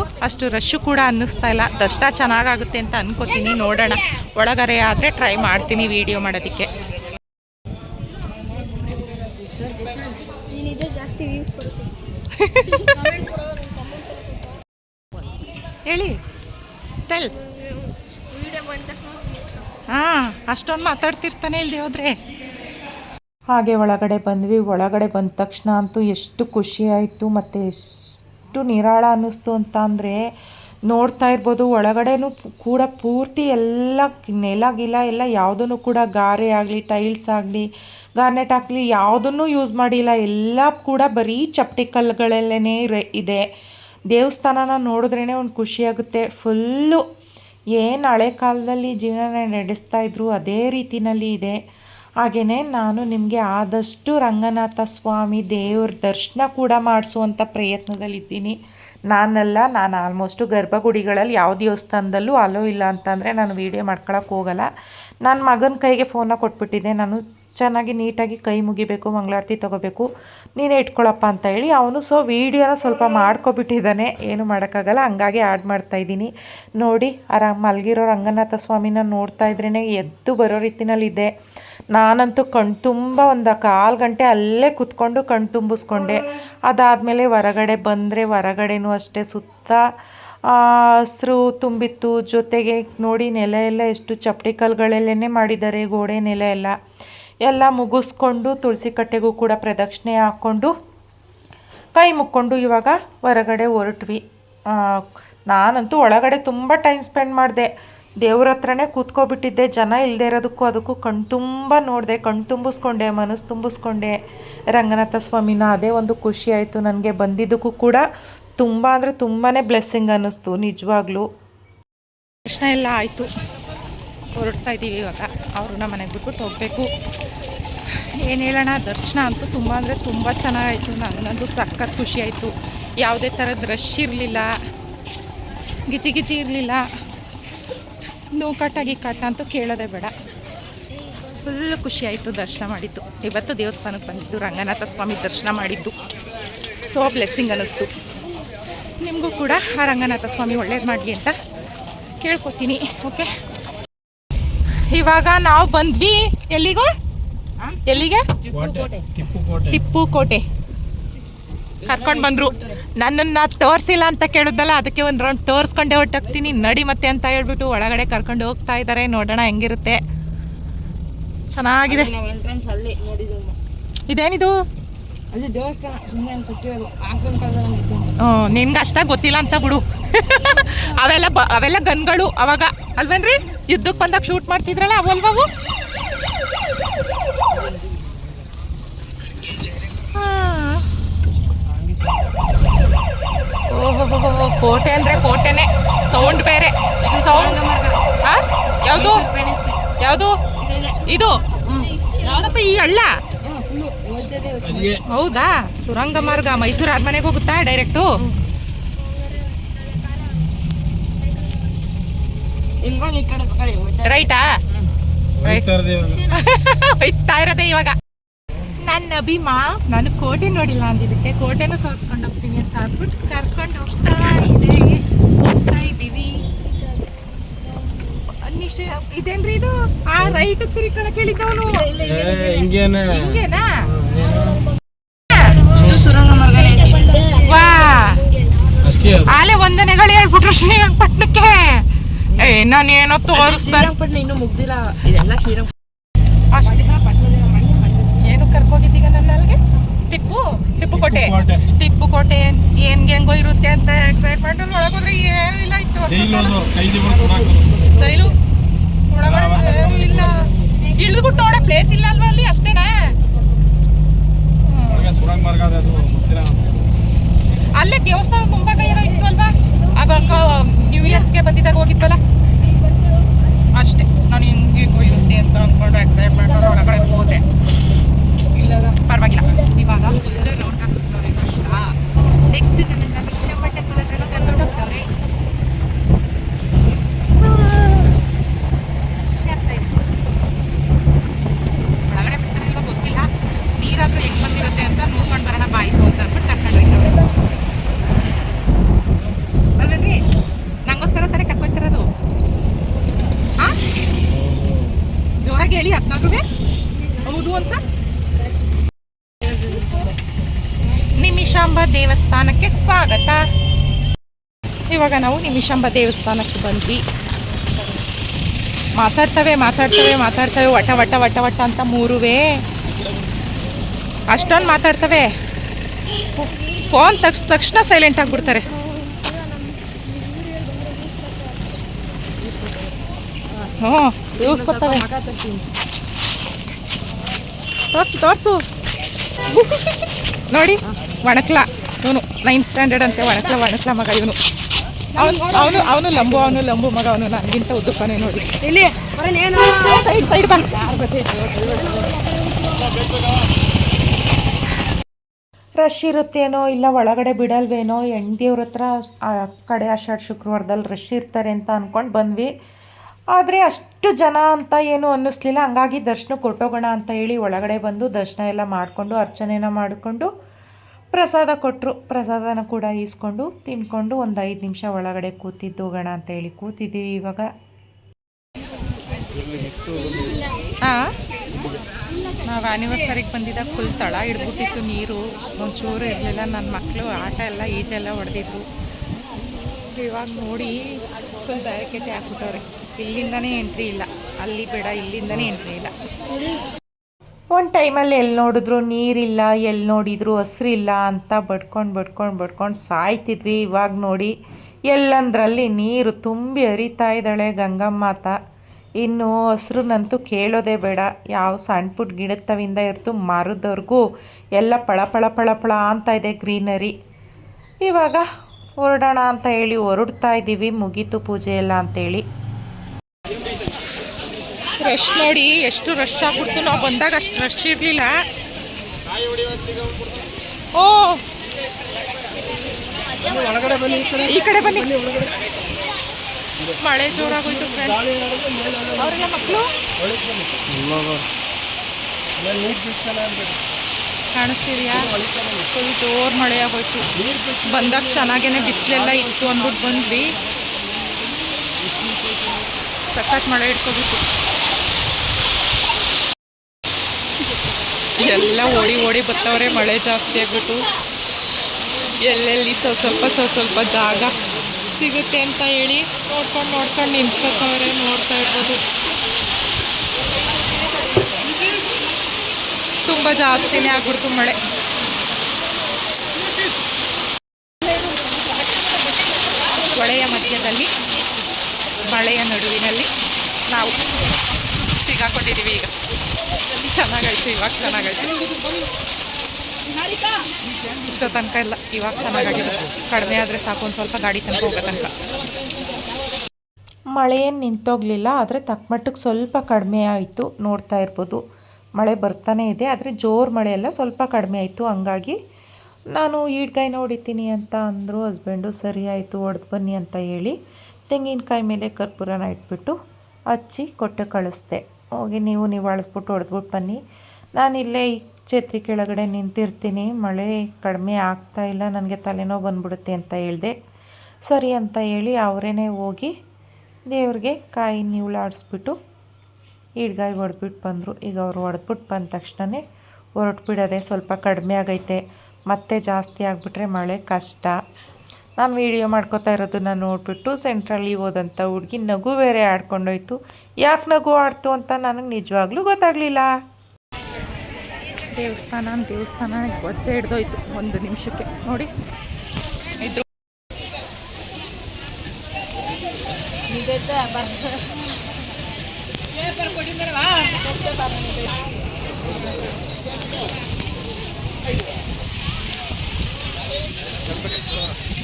ಇವತ್ತು ಅಷ್ಟು ರಶ್ಶು ಕೂಡ ಅನ್ನಿಸ್ತಾ ಇಲ್ಲ. ದರ್ಶನ ಚೆನ್ನಾಗಾಗುತ್ತೆ ಅಂತ ಅನ್ಕೋತೀನಿ. ನೋಡೋಣ. ಒಳಗರೆ ಆದರೆ ಟ್ರೈ ಮಾಡ್ತೀನಿ ವಿಡಿಯೋ ಮಾಡೋದಕ್ಕೆ. ಹೇಳಿ. ಟೆಲ್ ಹಾಂ, ಅಷ್ಟೊಂದು ಮಾತಾಡ್ತಿರ್ತಾನೆ ಇಲ್ದೆ ಹೋದ್ರೆ. ಹಾಗೆ ಒಳಗಡೆ ಬಂದ್ವಿ. ಒಳಗಡೆ ಬಂದ ತಕ್ಷಣ ಅಂತೂ ಎಷ್ಟು ಖುಷಿ ಆಯಿತು. ಮತ್ತು ಎಷ್ಟು ನಿರಾಳ ಅನ್ನಿಸ್ತು ಅಂತ ಅಂದರೆ ನೋಡ್ತಾ ಇರ್ಬೋದು, ಒಳಗಡೆನೂ ಕೂಡ ಪೂರ್ತಿ ಎಲ್ಲ ನೆಲ, ಗಿಲ ಎಲ್ಲ ಯಾವುದೂ ಕೂಡ ಗಾರೆ ಆಗಲಿ, ಟೈಲ್ಸ್ ಆಗಲಿ, ಗಾರ್ನೆಟ್ ಆಗಲಿ ಯಾವುದನ್ನು ಯೂಸ್ ಮಾಡಿಲ್ಲ. ಎಲ್ಲ ಕೂಡ ಬರೀ ಚಪ್ಟಿಕಲ್ಗಳಲ್ಲೇ ಇದೆ. ದೇವಸ್ಥಾನನ ನೋಡಿದ್ರೇ ಒಂದು ಖುಷಿಯಾಗುತ್ತೆ ಫುಲ್ಲು ಏನು ಹಳೆ ಕಾಲದಲ್ಲಿ ಜೀವನ ನಡೆಸ್ತಾ ಇದ್ರು ಅದೇ ರೀತಿಯಲ್ಲಿ ಇದೆ. ಹಾಗೆಯೇ ನಾನು ನಿಮಗೆ ಆದಷ್ಟು ರಂಗನಾಥ ಸ್ವಾಮಿ ದೇವ್ರ ದರ್ಶನ ಕೂಡ ಮಾಡಿಸುವಂಥ ಪ್ರಯತ್ನದಲ್ಲಿದ್ದೀನಿ. ನಾನಲ್ಲ, ನಾನು ಆಲ್ಮೋಸ್ಟು ಗರ್ಭಗುಡಿಗಳಲ್ಲಿ ಯಾವ ದೇವಸ್ಥಾನದಲ್ಲೂ ಅಲೋ ಇಲ್ಲ ಅಂತಂದರೆ ನಾನು ವೀಡಿಯೋ ಮಾಡ್ಕೊಳಕ್ಕೆ ಹೋಗಲ್ಲ. ನನ್ನ ಮಗನ ಕೈಗೆ ಫೋನ ಕೊಟ್ಬಿಟ್ಟಿದ್ದೆ. ನಾನು ಚೆನ್ನಾಗಿ ನೀಟಾಗಿ ಕೈ ಮುಗಿಬೇಕು, ಮಂಗಳಾರತಿ ತೊಗೋಬೇಕು. ನೀನೇ ಇಟ್ಕೊಳಪ್ಪ ಅಂತ ಹೇಳಿ ಅವನು ಸೊ ವೀಡಿಯೋನ ಸ್ವಲ್ಪ ಮಾಡ್ಕೊಬಿಟ್ಟಿದ್ದಾನೆ. ಏನು ಮಾಡೋಕ್ಕಾಗಲ್ಲ, ಹಂಗಾಗಿ ಆ್ಯಡ್ ಮಾಡ್ತಾಯಿದ್ದೀನಿ ನೋಡಿ ಆ ರ ಮಲಗಿರೋ ರಂಗನಾಥ ಸ್ವಾಮಿನ ನೋಡ್ತಾ ಇದ್ರೇ ಎದ್ದು ಬರೋ ರೀತಿನಲ್ಲಿದೆ. ನಾನಂತೂ ಕಣ್ ತುಂಬ ಒಂದು ಕಾಲು ಗಂಟೆ ಅಲ್ಲೇ ಕುತ್ಕೊಂಡು ಕಣ್ ತುಂಬಿಸ್ಕೊಂಡೆ. ಅದಾದಮೇಲೆ ಹೊರಗಡೆ ಬಂದರೆ ಹೊರಗಡೆನೂ ಅಷ್ಟೇ ಸುತ್ತ ಹಸಿರು ತುಂಬಿತ್ತು. ಜೊತೆಗೆ ನೋಡಿ ನೆಲ ಎಲ್ಲ ಎಷ್ಟು ಚಪ್ಪಡಿ ಕಲ್ಲುಗಳಲ್ಲೇ ಮಾಡಿದ್ದಾರೆ, ಗೋಡೆ ನೆಲ ಎಲ್ಲ. ಎಲ್ಲ ಮುಗಿಸ್ಕೊಂಡು ತುಳಸಿ ಕಟ್ಟೆಗೂ ಕೂಡ ಪ್ರದಕ್ಷಿಣೆ ಹಾಕ್ಕೊಂಡು ಕೈ ಮುಕ್ಕೊಂಡು ಇವಾಗ ಹೊರಗಡೆ ಹೊರಟ್ವಿ. ನಾನಂತೂ ಒಳಗಡೆ ತುಂಬ ಟೈಮ್ ಸ್ಪೆಂಡ್ ಮಾಡಿದೆ. ದೇವ್ರ ಹತ್ರನೇ ಕೂತ್ಕೊಬಿಟ್ಟಿದ್ದೆ, ಜನ ಇಲ್ಲದೆ ಇರೋದಕ್ಕೂ ಅದಕ್ಕೂ ಕಣ್ತುಂಬ ನೋಡಿದೆ, ಕಣ್ ತುಂಬಿಸ್ಕೊಂಡೆ, ಮನಸ್ಸು ತುಂಬಿಸ್ಕೊಂಡೆ. ರಂಗನಾಥ ಸ್ವಾಮಿನ ಅದೇ ಒಂದು ಖುಷಿ ಆಯಿತು ನನಗೆ ಬಂದಿದ್ದಕ್ಕೂ ಕೂಡ. ತುಂಬ ಅಂದರೆ ತುಂಬಾ ಬ್ಲೆಸ್ಸಿಂಗ್ ಅನ್ನಿಸ್ತು, ನಿಜವಾಗ್ಲೂ. ದರ್ಶನ ಎಲ್ಲ ಆಯಿತು. ಹೊರಡ್ತಾ ಇದ್ದೀವಿ ಇವಾಗ. ಅವ್ರನ್ನ ಮನೆಗೆ ಬಿಟ್ಬಿಟ್ಟು ಹೋಗಬೇಕು. ಏನು ಹೇಳೋಣ, ದರ್ಶನ ಅಂತೂ ತುಂಬ ಅಂದರೆ ತುಂಬ ಚೆನ್ನಾಗಾಯಿತು. ನನಗಂತೂ ಸಖತ್ ಖುಷಿ ಆಯಿತು. ಯಾವುದೇ ಥರದ ರಶ್ ಇರಲಿಲ್ಲ. ಗಿಜಿ ಗಿಜಿ ಇರಲಿಲ್ಲ. ನೂಕಾಟ ಕಾಟ ಅಂತೂ ಕೇಳೋದೇ ಬೇಡ. ಫುಲ್ ಖುಷಿ ಆಯಿತು ದರ್ಶನ ಮಾಡಿದ್ದು. ಇವತ್ತು ದೇವಸ್ಥಾನಕ್ಕೆ ಬಂದಿದ್ದು ರಂಗನಾಥ ಸ್ವಾಮಿ ದರ್ಶನ ಮಾಡಿದ್ದು. ಸೋ ಬ್ಲೆಸ್ಸಿಂಗ್ ಅನ್ನಿಸ್ತು. ನಿಮಗೂ ಕೂಡ ಆ ರಂಗನಾಥ ಸ್ವಾಮಿ ಒಳ್ಳೇದು ಮಾಡಲಿ ಅಂತ ಕೇಳ್ಕೊತೀನಿ ಓಕೆ ಇವಾಗ ನಾವು ಬಂದ್ವಿ ಎಲ್ಲಿಗೋ? ಎಲ್ಲಿಗೆ? ಟಿಪ್ಪು ಕೋಟೆ ಕರ್ಕೊಂಡು ಬಂದರು. ನನ್ನನ್ನು ತೋರಿಸಿಲ್ಲ ಅಂತ ಕೇಳಿದ್ನಲ್ಲ ಅದಕ್ಕೆ ಒಂದು ರೌಂಡ್ ತೋರಿಸ್ಕೊಂಡೆ ಹೊಟ್ಟೋಗ್ತೀನಿ ನಡಿ ಮತ್ತೆ ಅಂತ ಹೇಳ್ಬಿಟ್ಟು ಒಳಗಡೆ ಕರ್ಕೊಂಡು ಹೋಗ್ತಾ ಇದ್ದಾರೆ ನೋಡೋಣ ಹೆಂಗಿರುತ್ತೆ. ಚೆನ್ನಾಗಿದೆ. ಇದೇನಿದು? ಹ್ಞೂ ನಿನ್ಗೆ ಅಷ್ಟಾಗಿ ಗೊತ್ತಿಲ್ಲ ಅಂತ ಬಿಡು. ಅವೆಲ್ಲ ಬ ಅವೆಲ್ಲ ಗನ್ಗಳು ಅವಾಗ. ಅಲ್ವೇನ್ರಿ? ಯುದ್ಧಕ್ಕೆ ಬಂದಾಗ ಶೂಟ್ ಮಾಡ್ತಿದ್ರಲ್ಲ ಅವಲ್ವವು ಕೋಟೆ ಅಂದರೆ ಕೋಟೆನೇ. ಸೌಂಡ್ ಬೇರೆ. ಸೌಂಡ್ ಯಾವುದು? ಯಾವುದು? ಇದು? ಯಾವುದಪ್ಪ ಈ ಹಳ್ಳ? ಫುಲ್ಲು ಒದ್ದದೆ ಅಲ್ಲಿಗೆ. ಹೌದಾ? ಸುರಂಗ ಮಾರ್ಗ ಮೈಸೂರು ಅರಮನೆಗೆ ಹೋಗುತ್ತಾ ಡೈರೆಕ್ಟು ರೈಟಾ. ಹೋಯ್ತಾ ಇರೋದೇ ಇವಾಗ. ನನ್ನ ಅಭಿಮಾ. ನಾನು ಕೋಟೆ ನೋಡಿಲ್ಲ ಅಂದಿದ್ದಕ್ಕೆ ಕೋಟೆನೂ ತೋರಿಸ್ಕೊಂಡು ಹೋಗ್ತೀನಿ ಅಂತ ಅಂದ್ಬಿಟ್ಟು ಕರ್ಕೊಂಡು ಹೋಗ್ತಾ ಇದೆ. ಹೋಗ್ತಾ ಇದ್ದೀವಿ. ಅನ್ನಿಷ್ಟು ಇದೇನ್ರಿ ಇದು? ಆ ರೈಟ್ ತಿರ್ಕೊಳಕ್ ಕೇಳಿದವನು ಹಿಂಗೇನೆ? ಹಿಂಗೇನಾ? ಇದು ಸುರಂಗ ಮಾರ್ಗ ವಾ. ಆಲೆ ವಂದನೆಗಳು ಹೇಳ್ಬಿಟ್ರು ಶ್ರೀರಂಗಪಟ್ಟಣಕ್ಕೆ ಏ ನಾನು ಏನೋ ತೋರಿಸ್ತಾ ಇನ್ನು ಇನ್ನೂ ಮುಗ್ದಿಲ್ಲ. ಇದೆಲ್ಲ ಶ್ರೀರಂಗ ಅಷ್ಟೇ. ಕರ್ಕೋಗಿದ್ದೀಗ ನನ್ನ ಅಲ್ಲಿಗೆ ಟಿಪ್ಪು ಟಿಪ್ಪು ಕೋಟೆ. ಟಿಪ್ಪು ಕೋಟೆ ಏನ್ ಹೆಂಗೋ ಇರುತ್ತೆ ಅಂತ ಎಕ್ಸೈಟ್ಮೆಂಟ್ ಒಳಗೋದ್ರೆ ಏನು ಇಲ್ಲ ಇತ್ತು ಜೈಲು ಇಲ್ಲ. ಇಳಿದ್ಬಿಟ್ಟು ನೋಡೋ ಪ್ಲೇಸ್ ಇಲ್ಲ ಅಲ್ವಾ ಅಲ್ಲಿ? ಅಷ್ಟೇನಾ? ಅಲ್ಲೇ ದೇವಸ್ಥಾನ ಮುಂಬಾಗ ಏನೋ ಇತ್ತು ಅಲ್ವಾ? ಅವಾಗ ನ್ಯೂ ಇಯರ್ಗೆ ಬಂದಿದ್ದಾಗ ಹೋಗಿತ್ತಲ್ಲ ಅಷ್ಟೇ. ನಾನು ಹಿಂಗೆ ಹೋಗಿರುತ್ತೆ ಅಂತ ಅನ್ಕೊಂಡು ಎಕ್ಸೈಟ್ಮೆಂಟ್ ಒಳಗಡೆ ಹೋದೆ. ಪರವಾಗಿಲ್ಲ. ಇವಾಗ ಫುಲ್ ರೋಡ್ ಹಾಕಿಸ್ತವ್ರೆ ನೆಕ್ಸ್ಟ್ ನನ್ನ ಭಿಕ್ಷಾ ಬಟ್ಟೆ ಫುಲ್ ಹತ್ರ ಕರ್ಕೊಂಡು ಹೋಗ್ತವ್ರೆ ಖುಷಿ ಆಗ್ತಾ ಇದೆ ಒಳಗಡೆ ಬಿಡ್ತಾರೆ ಇಲ್ವಾ ಗೊತ್ತಿಲ್ಲ ನೀರಾದ್ರೂ ಹೆಂಗ್ ಬಂದಿರುತ್ತೆ ಅಂತ ನೋಡ್ಕೊಂಡು ಬರೋಣ ಬಾಯ್ತು ಅಂತ ಅಂದ್ಬಿಟ್ಟು ಕರ್ಕೊಂಡು ಹೋಯ್ತವ್ರೆ ಅಲ್ವೇನ್ರಿ ನಂಗೋಸ್ಕರ ತಾನೇ ಕರ್ಕೊಯ್ತಿರೋದು ಹಾ ಜೋರಾಗಿ ಹೇಳಿ ಹತ್ನಾದ್ರೂ ಹೌದು ಅಂತ ನಿಮಿಷಾಂಬ ದೇವಸ್ಥಾನಕ್ಕೆ ಸ್ವಾಗತ ಇವಾಗ ನಾವು ನಿಮಿಷಾಂಬ ದೇವಸ್ಥಾನಕ್ಕೆ ಬಂದ್ವಿ. ಮಾತಾಡ್ತವೆ ಮಾತಾಡ್ತವೆ ಮಾತಾಡ್ತವೆ, ವಟ ವಟ ವಟ ವಟ ಅಂತ ಮೂರುವೇ. ಅಷ್ಟೊಂದು ಮಾತಾಡ್ತವೆ. ಫೋನ್ ತಕ್ಷ ತಕ್ಷಣ ಸೈಲೆಂಟ್ ಆಗಿಬಿಡ್ತಾರೆ ತೋರ್ಸು ತೋರ್ಸು. ನೋಡಿ ಒಣಕ್ಲ ಇವನು. ನೈನ್ತ್ ಸ್ಟ್ಯಾಂಡರ್ಡ್ ಅಂತೆ ಒಣಕ್ಲ ಒಣಕ್ಲ ಮಗ ಇವನು. ಅವನು ಅವನು ಅವನು ಲಂಬು ಅವನು ಲಂಬು ಮಗ ಅವನು ನನಗಿಂತ ಉದ್ದಕ್ಕನೇ ನೋಡಿ. ಇಲ್ಲಿ ಏನು? ಸೈಡ್ ಸೈಡ್ ರಶ್ ಇರುತ್ತೇನೋ ಇಲ್ಲ ಒಳಗಡೆ ಬಿಡಲ್ವೇನೋ ಹೆಂಡ್ತಿಯವ್ರ ಹತ್ರ ಆ ಕಡೆ ಆಷಾಢ ಶುಕ್ರವಾರದಲ್ಲಿ ರಶ್ ಇರ್ತಾರೆ ಅಂತ ಅಂದ್ಕೊಂಡು ಬಂದ್ವಿ. ಆದರೆ ಅಷ್ಟು ಜನ ಅಂತ ಏನು ಅನ್ನಿಸ್ಲಿಲ್ಲ. ಹಂಗಾಗಿ ದರ್ಶನ ಕೊಟ್ಟೋಗೋಣ ಅಂತ ಹೇಳಿ ಒಳಗಡೆ ಬಂದು ದರ್ಶನ ಎಲ್ಲ ಮಾಡಿಕೊಂಡು ಅರ್ಚನೆನ ಮಾಡಿಕೊಂಡು ಪ್ರಸಾದ ಕೊಟ್ಟರು ಪ್ರಸಾದನ ಕೂಡ ಈಸ್ಕೊಂಡು ತಿನ್ಕೊಂಡು ಒಂದು ಐದು ನಿಮಿಷ ಒಳಗಡೆ ಕೂತಿದ್ದು ಹೋಗೋಣ ಅಂತ ಹೇಳಿ ಕೂತಿದ್ದೀವಿ ಇವಾಗ. ಹಾಂ ನಾವು ಆ್ಯನಿವರ್ಸರಿಗೆ ಬಂದಿದ್ದಾಗ ಫುಲ್ ತಳ ಹಿಡ್ಬಿಟ್ಟಿತ್ತು ನೀರು. ಒಂಚೂರು ಇರಲಿಲ್ಲ. ನನ್ನ ಮಕ್ಕಳು ಆಟ ಎಲ್ಲ ಈಜೆಲ್ಲ ಹೊಡೆದಿದ್ರು. ಇವಾಗ ನೋಡಿ ಫುಲ್ ಬ್ಯಾರಿಕೇಟೆ ಹಾಕ್ಬಿಟ್ಟವ್ರೆ. ಇಲ್ಲಿಂದನೇ ಎಂಟ್ರಿ ಇಲ್ಲ. ಅಲ್ಲಿ ಬೇಡ, ಇಲ್ಲಿಂದನೇ ಎಂಟ್ರಿ ಇಲ್ಲ. ಒಂದು ಟೈಮಲ್ಲಿ ಎಲ್ಲಿ ನೋಡಿದ್ರು ನೀರಿಲ್ಲ ಎಲ್ಲಿ ನೋಡಿದ್ರು ಹಸ್ರಿಲ್ಲ ಅಂತ ಬಡ್ಕೊಂಡು ಬಡ್ಕೊಂಡು ಬಡ್ಕೊಂಡು ಸಾಯ್ತಿದ್ವಿ. ಇವಾಗ ನೋಡಿ ಎಲ್ಲಂದ್ರಲ್ಲಿ ನೀರು ತುಂಬಿ ಹರಿತಾ ಇದ್ದಾಳೆ ಗಂಗಮ್ಮಾತ ಇನ್ನು ಹಸ್ರನ್ನಂತೂ ಕೇಳೋದೇ ಬೇಡ. ಯಾವ ಸಣ್ಣ ಪುಟ್ಟ ಗಿಡದ ಇರ್ತು ಮರದವ್ರಿಗೂ ಎಲ್ಲ ಪಳ ಪಳ ಪಳ ಪಳ ಅಂತ ಇದೆ ಗ್ರೀನರಿ. ಇವಾಗ ಹೊರಡೋಣ ಅಂತ ಹೇಳಿ ಹೊರಡ್ತಾ ಇದ್ದೀವಿ ಮುಗೀತು ಪೂಜೆ ಎಲ್ಲ ಅಂತೇಳಿ. ರಶ್ ನೋಡಿ, ಎಷ್ಟು ರಶ್ ಆಗ್ಬಿಡ್ತು. ನಾವು ಬಂದಾಗ ಅಷ್ಟು ರಶ್ ಇರಲಿಲ್ಲ. ಓ! ಈ ಕಡೆ ಬನ್ನಿ. ಮಳೆ ಜೋರಾಗೋಯ್ತು ಫ್ರೆಂಡ್ಸ್ ಅವರೆಲ್ಲ ಮಕ್ಕಳು? ಕಾಣಿಸ್ತಿದ್ಯಾ? ಫುಲ್ ಜೋರು ಮಳೆ ಆಗೋಯ್ತು. ಬಂದಾಗ ಚೆನ್ನಾಗೇನೆ ಬಿಸಿಲೆಲ್ಲ ಇತ್ತು ಅಂದ್ಬಿಟ್ಟು ಬಂದ್ವಿ. ಸಖತ್ ಮಳೆ ಇಟ್ಕೊಬಿಟ್ಟು ಎಲ್ಲ ಓಡಿ ಓಡಿ ಬರ್ತಾವ್ರೆ ಮಳೆ ಜಾಸ್ತಿ ಆಗ್ಬಿಟ್ಟು. ಎಲ್ಲೆಲ್ಲಿ ಸ್ವಲ್ಪ ಸ್ವಲ್ಪ ಸ್ವಲ್ಪ ಸ್ವಲ್ಪ ಜಾಗ ಸಿಗುತ್ತೆ ಅಂತ ಹೇಳಿ ನೋಡ್ಕೊಂಡು ನೋಡ್ಕೊಂಡು ನಿಂತ್ಕೊತವ್ರೆ, ನೋಡ್ತಾ ಇರ್ಬೋದು. ತುಂಬ ಜಾಸ್ತಿನೇ ಆಗ್ಬಿಡ್ತು ಮಳೆ. ಹೊಳೆಯ ಮಧ್ಯದಲ್ಲಿ, ಮಳೆಯ ನಡುವಿನಲ್ಲಿ ನಾವು ಸಿಗಾಕೊಂಡಿದ್ದೀವಿ ಈಗ. ಚೆನ್ನಾಗಾಯ್ತು ಇವಾಗ ತನಕ ಇಲ್ಲ, ಇವಾಗ ಚೆನ್ನಾಗಾಗಿದೆ. ಕಡಿಮೆ ಆದರೆ ಸಾಕು, ಒಂದು ಸ್ವಲ್ಪ ಗಾಡಿ ತನಕ ಹೋಗೋ ತನಕ. ಮಳೆ ಏನು ನಿಂತೋಗಲಿಲ್ಲ, ಆದರೆ ತಕ್ಕಮಟ್ಟಕ್ಕೆ ಸ್ವಲ್ಪ ಕಡಿಮೆ ಆಯಿತು, ನೋಡ್ತಾ ಇರ್ಬೋದು. ಮಳೆ ಬರ್ತಾನೆ ಇದೆ, ಆದರೆ ಜೋರು ಮಳೆ ಎಲ್ಲ ಸ್ವಲ್ಪ ಕಡಿಮೆ ಆಯಿತು. ಹಂಗಾಗಿ ನಾನು ಈಡ್ಕಾಯಿ ನೋಡಿತೀನಿ ಅಂತ ಅಂದರು ಹಸ್ಬೆಂಡು ಸರಿ ಆಯಿತು, ಹೊಡೆದು ಬನ್ನಿ ಅಂತ ಹೇಳಿ ತೆಂಗಿನಕಾಯಿ ಮೇಲೆ ಕರ್ಪೂರನ ಇಟ್ಬಿಟ್ಟು ಹಚ್ಚಿ ಕೊಟ್ಟು ಕಳಿಸ್ದೆ. ಹೋಗಿ ನೀವು ನಿವಾಳಿಸ್ಬಿಟ್ಟು ಹೊಡೆದ್ಬಿಟ್ಟು ಬನ್ನಿ. ನಾನು ಇಲ್ಲೇ ಈ ಛತ್ರಿ ಕೆಳಗಡೆ ನಿಂತಿರ್ತೀನಿ. ಮಳೆ ಕಡಿಮೆ ಆಗ್ತಾ ಇಲ್ಲ. ನನಗೆ ತಲೆನೋವು ಬಂದ್ಬಿಡುತ್ತೆ ಅಂತ ಹೇಳಿದೆ. ಸರಿ ಅಂತ ಹೇಳಿ ಅವರೇ ಹೋಗಿ ದೇವ್ರಿಗೆ ಕಾಯಿ ನೀವುಳಾಡಿಸ್ಬಿಟ್ಟು ಈಡ್ಗಾಯಿ ಹೊಡೆದ್ಬಿಟ್ಟು ಬಂದರು. ಈಗ ಅವರು ಹೊಡೆದ್ಬಿಟ್ಟು ಬಂದ ತಕ್ಷಣವೇ ಹೊರಟ್ಬಿಡೋದೆ ಸ್ವಲ್ಪ ಕಡಿಮೆ ಆಗೈತೆ. ಮತ್ತೆ ಜಾಸ್ತಿ ಆಗಿಬಿಟ್ರೆ ಮಳೆ ಕಷ್ಟ. ನಾನು ವೀಡಿಯೋ ಮಾಡ್ಕೋತಾ ಇರೋದನ್ನು ನೋಡಿಬಿಟ್ಟು ಸೆಂಟ್ರಲ್ಲಿ ಹೋದಂಥ ಹುಡುಗಿ ನಗು ಬೇರೆ ಆಡ್ಕೊಂಡೋಯ್ತು. ಯಾಕೆ ನಗು ಆಡ್ತು ಅಂತ ನನಗೆ ನಿಜವಾಗ್ಲೂ ಗೊತ್ತಾಗಲಿಲ್ಲ. ದೇವಸ್ಥಾನ ದೇವಸ್ಥಾನ ಬೊಜ್ಜೆ ಹಿಡ್ದೋಯ್ತು ಒಂದು ನಿಮಿಷಕ್ಕೆ. ನೋಡಿ. ಇದ್ರು Thank you.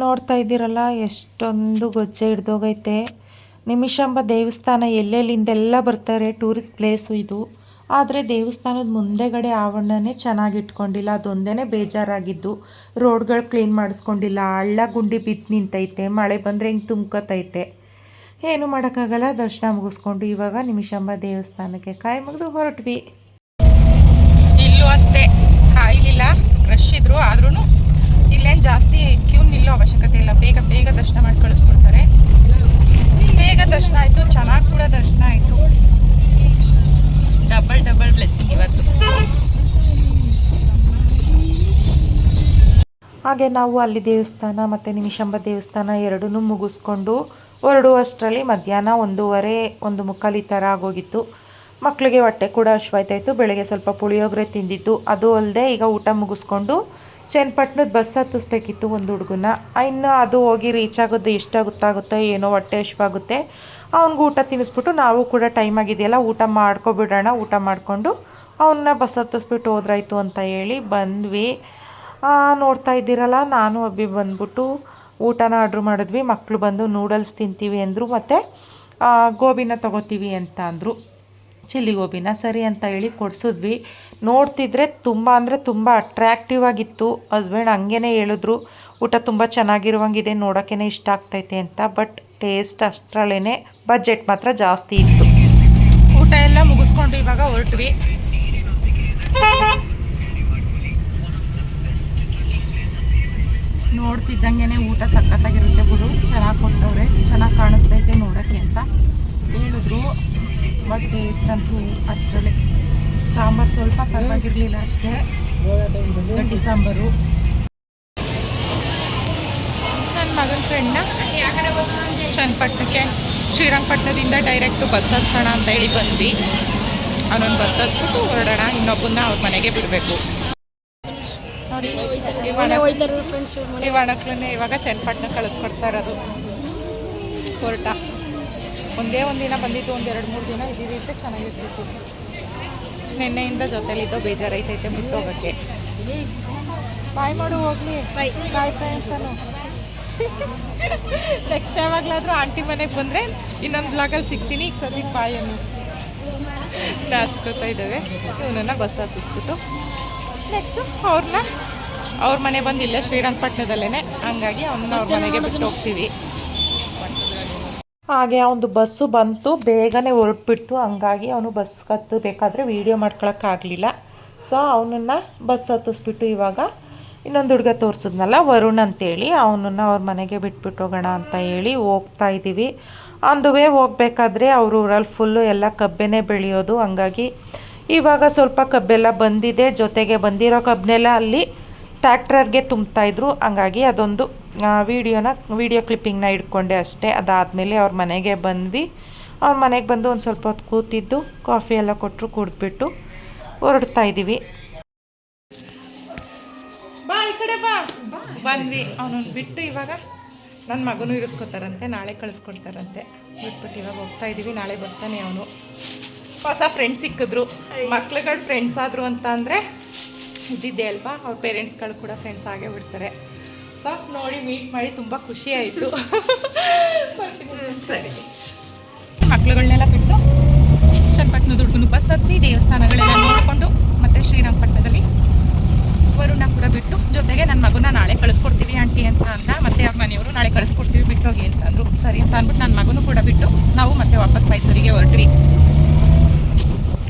ನೋಡ್ತಾ ಇದ್ದೀರಲ್ಲ ಎಷ್ಟೊಂದು ಗೊಜ್ಜೆ ಹಿಡ್ದೋಗೈತೆ. ನಿಮಿಷಾಂಬ ದೇವಸ್ಥಾನ ಎಲ್ಲೆಲ್ಲಿಂದೆಲ್ಲ ಬರ್ತಾರೆ ಟೂರಿಸ್ಟ್ ಪ್ಲೇಸು ಇದು. ಆದರೆ ದೇವಸ್ಥಾನದ ಮುಂದೆಗಡೆ ಆವರಣನೇ ಚೆನ್ನಾಗಿಟ್ಕೊಂಡಿಲ್ಲ ಅದೊಂದೇ ಬೇಜಾರಾಗಿದ್ದು. ರೋಡ್ಗಳು ಕ್ಲೀನ್ ಮಾಡಿಸ್ಕೊಂಡಿಲ್ಲ, ಹಳ್ಳ ಗುಂಡಿ ಬಿದ್ದು ನಿಂತೈತೆ, ಮಳೆ ಬಂದರೆ ಹಿಂಗೆ ತುಂಬ್ಕೊತೈತೆ. ಏನು ಮಾಡೋಕ್ಕಾಗಲ್ಲ, ದರ್ಶನ ಮುಗಿಸ್ಕೊಂಡು ಇವಾಗ ನಿಮಿಷಂಬ ದೇವಸ್ಥಾನಕ್ಕೆ ಕಾಯಿ ಮುಗಿದು ಹೊರಟ್ವಿ. ಇಲ್ಲೂ ಅಷ್ಟೇ, ಕಾಯಿಲಿಲ್ಲ ರಶ್ ಇದ್ರು ಆದ್ರೂ ಇಲ್ಲೇನು ಜಾಸ್ತಿ ಕ್ಯೂ ನಿಲ್ಲೋ ಅವಶ್ಯಕತೆ ಇಲ್ಲ. ಬೇಗ ಬೇಗ ದರ್ಶನ ಮಾಡಿ ಕಳಿಸ್ಕೊಡ್ತಾರೆ ಬೇಗ ದರ್ಶನ ಆಯಿತು, ಚೆನ್ನಾಗಿ ಕೂಡ ದರ್ಶನ ಆಯಿತು. ಡಬಲ್ ಡಬಲ್ ಬ್ಲೆಸ್ಸಿಂಗ್ ಇವತ್ತು. ಹಾಗೆ ನಾವು ಅಲ್ಲಿ ದೇವಸ್ಥಾನ ಮತ್ತು ನಿಮಿಷಂಬ ದೇವಸ್ಥಾನ ಎರಡನ್ನೂ ಮುಗಿಸ್ಕೊಂಡು ಹೊರಡುವಷ್ಟರಲ್ಲಿ ಮಧ್ಯಾಹ್ನ ಒಂದೂವರೆ, ಒಂದು ಮುಕ್ಕಾಲು ಥರ ಆಗೋಗಿತ್ತು. ಮಕ್ಕಳಿಗೆ ಹೊಟ್ಟೆ ಕೂಡ ಅಶ್ವಾಯ್ತಾಯಿತು, ಬೆಳಗ್ಗೆ ಸ್ವಲ್ಪ ಪುಳಿಯೋಗರೆ ತಿಂದಿತ್ತು. ಅದು ಅಲ್ಲದೆ ಈಗ ಊಟ ಮುಗಿಸ್ಕೊಂಡು ಚನ್ನಪಟ್ಟಣದ ಬಸ್ ಹತ್ತಿಸ್ಬೇಕಿತ್ತು ಒಂದು ಹುಡುಗನ ಇನ್ನು ಅದು ಹೋಗಿ ರೀಚ್ ಆಗೋದು ಎಷ್ಟು ಗೊತ್ತಾಗುತ್ತೋ ಏನೋ ಹೊಟ್ಟೆ ಹಶ್ವಾಗುತ್ತೆ ಅವ್ನಿಗೆ ಊಟ ತಿನ್ನಿಸ್ಬಿಟ್ಟು ನಾವು ಕೂಡ ಟೈಮ್ ಆಗಿದೆಯಲ್ಲ, ಊಟ ಮಾಡ್ಕೊಬಿಡೋಣ, ಊಟ ಮಾಡಿಕೊಂಡು ಅವನ್ನ ಬಸ್ ಹತ್ತಿಸ್ಬಿಟ್ಟು ಹೋದ್ರಾಯ್ತು ಅಂತ ಹೇಳಿ ಬಂದ್ವಿ. ನೋಡ್ತಾ ಇದ್ದೀರಲ್ಲ, ನಾನು ಅಬ್ಬಿ ಬಂದ್ಬಿಟ್ಟು ಊಟನ ಆರ್ಡ್ರ್ ಮಾಡಿದ್ವಿ. ಮಕ್ಕಳು ಬಂದು ನೂಡಲ್ಸ್ ತಿಂತೀವಿ ಅಂದರು ಮತ್ತು ಗೋಬಿನ ತಗೋತೀವಿ ಅಂತ ಅಂದರು. ಚಿಲ್ಲಿ ಗೋಬಿನ ಸರಿ ಅಂತ ಹೇಳಿ ಕೊಡಿಸಿದ್ವಿ. ನೋಡ್ತಿದ್ರೆ ತುಂಬ ಅಂದರೆ ತುಂಬ ಅಟ್ರ್ಯಾಕ್ಟಿವ್ ಆಗಿತ್ತು. ಹಸ್ಬೆಂಡ್ ಹಂಗೇ ಹೇಳಿದ್ರು, ಊಟ ತುಂಬ ಚೆನ್ನಾಗಿರುವಂಗಿದೆ ನೋಡೋಕ್ಕೇ ಇಷ್ಟ ಆಗ್ತೈತೆ ಅಂತ ಬಟ್ ಟೇಸ್ಟ್ ಅಷ್ಟರಲ್ಲೇ ಬಜೆಟ್ ಮಾತ್ರ ಜಾಸ್ತಿ ಇತ್ತು. ಊಟ ಎಲ್ಲ ಮುಗಿಸ್ಕೊಂಡು ಇವಾಗ ಹೊರಟ್ವಿ. ನೋಡ್ತಿದ್ದಂಗೆ ಊಟ ಸಖತ್ತಾಗಿರುತ್ತೆ ಗುರು ಚೆನ್ನಾಗಿ ಕೊಟ್ಟವ್ರೆ. ಚೆನ್ನಾಗಿ ಕಾಣಿಸ್ತೈತೆ ನೋಡೋಕ್ಕೆ ಅಂತ ಹೇಳಿದ್ರು. ಬಟ್ ಟೇಸ್ಟ್ ಅಂತೂ ಅಷ್ಟರಲ್ಲಿ. ಸಾಂಬಾರು ಸ್ವಲ್ಪ ಪರವಾಗಿರಲಿಲ್ಲ ಅಷ್ಟೇ. ಗಟ್ಟಿ ಸಾಂಬಾರು. ನನ್ನ ಮಗನ ಫ್ರೆಂಡ್ನ ಚನ್ನಪಟ್ಟಣಕ್ಕೆ. ಶ್ರೀರಂಗಪಟ್ಟಣದಿಂದ ಡೈರೆಕ್ಟು ಬಸ್ ಹತ್ಸೋಣ ಅಂತ ಹೇಳಿ ಬಂದ್ವಿ. ಅವನೊಂದು ಬಸ್ ಹತ್ಬಿಟ್ಟು ಹೊರಡೋಣ ಇನ್ನೊಬ್ಬನ್ನ ಅವ್ರ ಮನೆಗೆ ಬಿಡಬೇಕು. ನೋಡಿ ಇವಾಗ ಚನ್ನಪಟ್ಟಣ ಕಳಿಸ್ಕೊಡ್ತಾ ಇರೋದು. ಹೊರಟ ಒಂದೇ ಒಂದು ದಿನ ಬಂದಿದ್ದು ಒಂದು ಎರಡು ಮೂರು ದಿನ ಇದ್ದಿದ್ದಿದ್ರೆ ಚೆನ್ನಾಗಿರ್ತಿತ್ತು. ನಿನ್ನೆಯಿಂದ ಜೊತೆಲಿದ್ದೋ ಬೇಜಾರೈತೈತೆ ಬಿಟ್ಟು ಹೋಗೋಕ್ಕೆ. ಬಾಯ್ ಮಾಡು ಹೋಗ್ಲಿ. ಬಾಯ್ ಬಾಯ್ ಫ್ರೆಂಡ್ಸನು ನೆಕ್ಸ್ಟ್ ಟೈಮ್ ಆಗ್ಲಾದ್ರೂ ಆಂಟಿ ಮನೆಗೆ ಬಂದರೆ ಇನ್ನೊಂದು ಬ್ಲಾಗಲ್ಲಿ ಸಿಗ್ತೀನಿ. ಈಗ ಸದ್ಯಕ್ಕೆ ಬಾಯ್ ಅನ್ನು ನಾಚ್ಕೋತಾ ಇದ್ದಾವೆ. ಇವನನ್ನು ಬಸ್ ಹತ್ತಿಸ್ಬಿಟ್ಟು. ನೆಕ್ಸ್ಟು ಅವ್ರನ್ನ ಅವ್ರ ಮನೆ ಬಂದು ಇಲ್ಲೇ ಶ್ರೀರಂಗಪಟ್ಟಣದಲ್ಲೇ ಹಂಗಾಗಿ ಅವನ್ನ ಅವ್ರ ಮನೆಗೆ ಬಿಟ್ಟು ಹೋಗ್ತೀವಿ. ಹಾಗೆ ಅವನದು ಬಸ್ಸು ಬಂತು. ಬೇಗನೆ ಹೊರಟ್ಬಿಡ್ತು. ಹಂಗಾಗಿ ಅವನು ಬಸ್ ಹತ್ತಬೇಕಾದ್ರೆ ವೀಡಿಯೋ ಮಾಡ್ಕೊಳಕ್ಕಾಗಲಿಲ್ಲ. ಸೊ ಅವನನ್ನು ಬಸ್ ಹತ್ತಿಸ್ಬಿಟ್ಟು ಇವಾಗ ಇನ್ನೊಂದು ಹುಡುಗ ತೋರಿಸಿದ್ನಲ್ಲ, ವರುಣ್ ಅಂತೇಳಿ. ಅವನನ್ನು ಅವ್ರ ಮನೆಗೆ ಬಿಟ್ಬಿಟ್ಟು ಹೋಗೋಣ ಅಂತ ಹೇಳಿ ಹೋಗ್ತಾ ಇದ್ದೀವಿ. ಅಂದುವೇ ಹೋಗಬೇಕಾದ್ರೆ ಅವ್ರ ಊರಲ್ಲಿ ಫುಲ್ಲು ಎಲ್ಲ ಕಬ್ಬೆನೇ ಬೆಳೆಯೋದು. ಹಂಗಾಗಿ ಇವಾಗ ಸ್ವಲ್ಪ ಕಬ್ಬೆಲ್ಲ ಬಂದಿದೆ. ಜೊತೆಗೆ ಬಂದಿರೋ ಕಬ್ಬನ್ನೆಲ್ಲ ಅಲ್ಲಿ ಟ್ಯಾಕ್ಟ್ರರ್ಗೆ ತುಂಬ್ತಾಯಿದ್ರು ಹಂಗಾಗಿ ಅದೊಂದು ವೀಡಿಯೋನ, ವೀಡಿಯೋ ಕ್ಲಿಪ್ಪಿಂಗ್ನ ಇಟ್ಕೊಂಡೆ ಅಷ್ಟೇ. ಅದಾದಮೇಲೆ ಅವ್ರ ಮನೆಗೆ ಬಂದ್ವಿ. ಅವ್ರ ಮನೆಗೆ ಬಂದು ಒಂದು ಸ್ವಲ್ಪ ಹೊತ್ತು ಕೂತಿದ್ದು, ಕಾಫಿ ಎಲ್ಲ ಕೊಟ್ಟರು ಕುಡಿದ್ಬಿಟ್ಟು ಹೊರಡ್ತಾ ಇದ್ದೀವಿ. ಈ ಕಡೆ ಬಾ. ಬಂದ್ವಿ ಅವನನ್ನು ಬಿಟ್ಟು ಇವಾಗ ನನ್ನ ಮಗನೂ ಇರಿಸ್ಕೊತಾರಂತೆ ನಾಳೆ ಕಳಿಸ್ಕೊಡ್ತಾರಂತೆ. ಬಿಟ್ಬಿಟ್ಟು ಇವಾಗ ಹೋಗ್ತಾ ಇದ್ದೀವಿ ನಾಳೆ ಬರ್ತಾನೆ ಅವನು. ಹೊಸ ಫ್ರೆಂಡ್ಸ್ ಸಿಕ್ಕಿದ್ರು. ಮಕ್ಳುಗಳು ಫ್ರೆಂಡ್ಸ್ ಆದರು ಅಂತ ಅಂದರೆ ಇದ್ದಿದ್ದೆ ಅಲ್ವಾ? ಅವ್ರ ಪೇರೆಂಟ್ಸ್ಗಳು ಕೂಡ ಫ್ರೆಂಡ್ಸ್ ಆಗೇ ಬಿಡ್ತಾರೆ. ಸೊ ನೋಡಿ ಮೀಟ್ ಮಾಡಿ ತುಂಬ ಖುಷಿ ಆಯಿತು. ಸರಿ. ಮಕ್ಳುಗಳನ್ನೆಲ್ಲ ಬಿಟ್ಟು ಚನ್ನಪಟ್ಟಣ ದುಡ್ಡು ಬಸ್ ಹತ್ತಿಸಿ ದೇವಸ್ಥಾನಗಳೆಲ್ಲ ನೋಡಿಕೊಂಡು ಮತ್ತೆ ಶ್ರೀರಂಗಪಟ್ಟಣದಲ್ಲಿ ವರುಣ ಕೂಡ ಬಿಟ್ಟು ಜೊತೆಗೆ ನನ್ನ ಮಗುನ ನಾಳೆ ಕಳಿಸ್ಕೊಡ್ತೀವಿ ಆಂಟಿ ಅಂತ ಅಂದ, ಮತ್ತೆ ಅವ್ರ ಮನೆಯವರು ನಾಳೆ ಕಳಿಸ್ಕೊಡ್ತೀವಿ ಬಿಟ್ಟೋಗಿ ಅಂತ ಅಂದರು. ಸರಿ ಅಂತ ಅಂದ್ಬಿಟ್ಟು ನನ್ನ ಮಗನೂ ಕೂಡ ಬಿಟ್ಟು ನಾವು ಮತ್ತೆ ವಾಪಸ್ ಮೈಸೂರಿಗೆ ಹೊರಟ್ವಿ.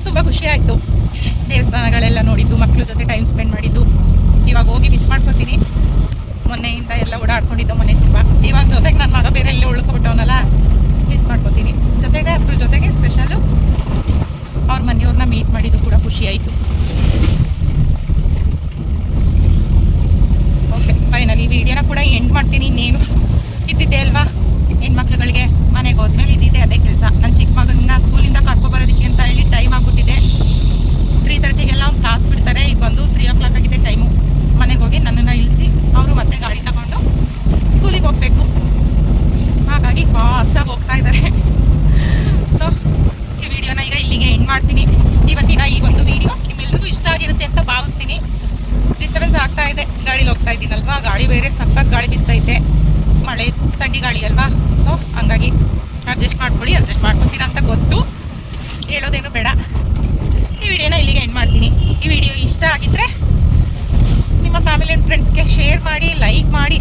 ತುಂಬ ಖುಷಿ ಆಯಿತು. ದೇವಸ್ಥಾನಗಳೆಲ್ಲ ನೋಡಿದ್ದು ಮಕ್ಕಳ ಜೊತೆ ಟೈಮ್ ಸ್ಪೆಂಡ್ ಮಾಡಿದ್ದು. ಇವಾಗ ಹೋಗಿ ಮಿಸ್ ಮಾಡ್ಕೊತೀನಿ. ಮೊನ್ನೆಯಿಂದ ಎಲ್ಲ ಓಡಾಡ್ಕೊಂಡಿದ್ದು ಮನೆ ತುಂಬ. ಇವಾಗ ಜೊತೆಗೆ ನನ್ನ ಮಗ ಬೇರೆ ಎಲ್ಲೇ ಉಳ್ಕೊಬಿಟ್ಟವನಲ್ಲ ಮಿಸ್ ಮಾಡ್ಕೊತೀನಿ. ಜೊತೆಗೆ ಅದ್ರ ಜೊತೆಗೆ ಸ್ಪೆಷಲು ಅವ್ರ ಮನೆಯವ್ರನ್ನ ಮೀಟ್ ಮಾಡಿದ್ದು ಕೂಡ ಖುಷಿ ಆಯಿತು. ಅವರು ಮತ್ತೆ ಗಾಡಿ ತಗೊಂಡು ಸ್ಕೂಲಿಗೆ ಹೋಗ್ಬೇಕು. ಹಾಗಾಗಿ ಫಾಸ್ಟಾಗಿ ಹೋಗ್ತಾ ಇದ್ದಾರೆ. ಸೊ ಈ ವಿಡಿಯೋನ ಈಗ ಇಲ್ಲಿಗೆ ಎಂಡ್ ಮಾಡ್ತೀನಿ. ಇವತ್ತಿನ ಈ ಒಂದು ವಿಡಿಯೋ ನಿಮ್ಮೆಲ್ಲರಿಗೂ ಇಷ್ಟ ಆಗಿರುತ್ತೆ ಅಂತ ಭಾವಿಸ್ತೀನಿ. ಡಿಸ್ಟರ್ಬೆನ್ಸ್ ಆಗ್ತಾ ಇದೆ. ಗಾಡೀಲಿ ಹೋಗ್ತಾ ಇದ್ದೀನಲ್ವಾ? ಗಾಳಿ ಬೇರೆ ಸಖತ್ ಗಾಳಿ ಬಿಸ್ತೈತೆ ಮಳೆ ಥಂಡಿ ಗಾಳಿ ಅಲ್ವಾ? ಸೊ ಹಂಗಾಗಿ ಅಡ್ಜಸ್ಟ್ ಮಾಡ್ಕೊಳ್ಳಿ ಅಡ್ಜಸ್ಟ್ ಮಾಡ್ಕೊತೀರ ಅಂತ ಗೊತ್ತು. ಹೇಳೋದೇನು ಬೇಡ. ಈ ವಿಡಿಯೋನ ಇಲ್ಲಿಗೆ ಎಂಡ್ ಮಾಡ್ತೀನಿ. ಈ ವಿಡಿಯೋ ಇಷ್ಟ ಆಗಿದ್ದರೆ ನಿಮ್ಮ ಫ್ಯಾಮಿಲಿ ಆ್ಯಂಡ್ ಫ್ರೆಂಡ್ಸ್ಗೆ ಶೇರ್ ಮಾಡಿ ಲೈಕ್ ಮಾಡಿ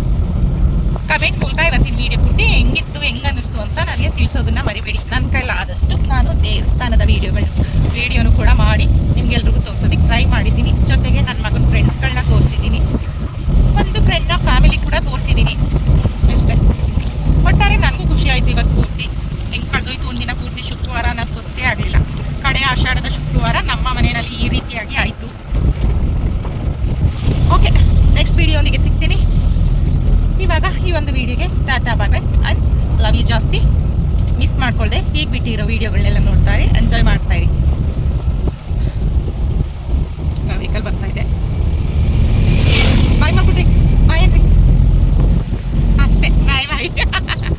ಕಮೆಂಟ್ ಮೂಲಕ ಇವತ್ತಿನ ವಿಡಿಯೋ ಕೊಟ್ಟು ಹೆಂಗಿತ್ತು ಹೆಂಗ್ ಅನ್ನಿಸ್ತು ಅಂತ ನನಗೆ ತಿಳಿಸೋದನ್ನ ಮರಿಬೇಡಿ. ನನ್ನ ಕೈಲಾದಷ್ಟು ನಾನು ದೇವಸ್ಥಾನದ ವಿಡಿಯೋಗಳು ವಿಡಿಯೋನು ಕೂಡ ಮಾಡಿ ನಿಮ್ಗೆಲ್ರಿಗೂ ತೋರಿಸೋದಕ್ಕೆ ಟ್ರೈ ಮಾಡಿದ್ದೀನಿ. ಜೊತೆಗೆ ನನ್ನ ಮಗನ ಫ್ರೆಂಡ್ಸ್ಗಳನ್ನ ತೋರಿಸಿದ್ದೀನಿ. ಒಂದು ಫ್ರೆಂಡ್ನ ಫ್ಯಾಮಿಲಿ ಕೂಡ ತೋರಿಸಿದ್ದೀನಿ. ಅಷ್ಟೇ. ಒಟ್ಟಾರೆ ನನಗೂ ಖುಷಿ ಆಯಿತು ಇವತ್ತು ಪೂರ್ತಿ. ಹೆಂಗೆ ಕಳೆದೋಯ್ತು ಒಂದಿನ ಪೂರ್ತಿ ಶುಕ್ರವಾರ ಅನ್ನೋದು ಗೊತ್ತೇ ಆಗಲಿಲ್ಲ. ಕಡೆ ಆಷಾಢದ ಶುಕ್ರವಾರ ನಮ್ಮ ಮನೆಯಲ್ಲಿ ಈ ರೀತಿಯಾಗಿ ಆಯಿತು. ಓಕೆ ನೆಕ್ಸ್ಟ್ ವಿಡಿಯೋಂದಿಗೆ ಸಿಗ್ತೀನಿ. ಇವಾಗ ಈ ಒಂದು ವಿಡಿಯೋಗೆ ಟಾಟಾ ಬಾಬೆ ಆ್ಯಂಡ್ ಲವ್ ಯು ಜಾಸ್ತಿ. ಮಿಸ್ ಮಾಡ್ಕೊಳ್ಳದೆ ಹೀಗೆ ಬಿಟ್ಟಿರೋ ವೀಡಿಯೋಗಳನ್ನೆಲ್ಲ ನೋಡ್ತಾ ಇರಿ. ಎಂಜಾಯ್ ಮಾಡ್ತಾ ಇರಿ. ವೆಹಿಕಲ್ ಬರ್ತಾ ಇದೆ. ಬಾಯ್ ಮಾಡ್ಬಿಟ್ರಿ ಬಾಯ್ ಏನ್ರಿ ಅಷ್ಟೇ. ಬಾಯ್ ಬಾಯ್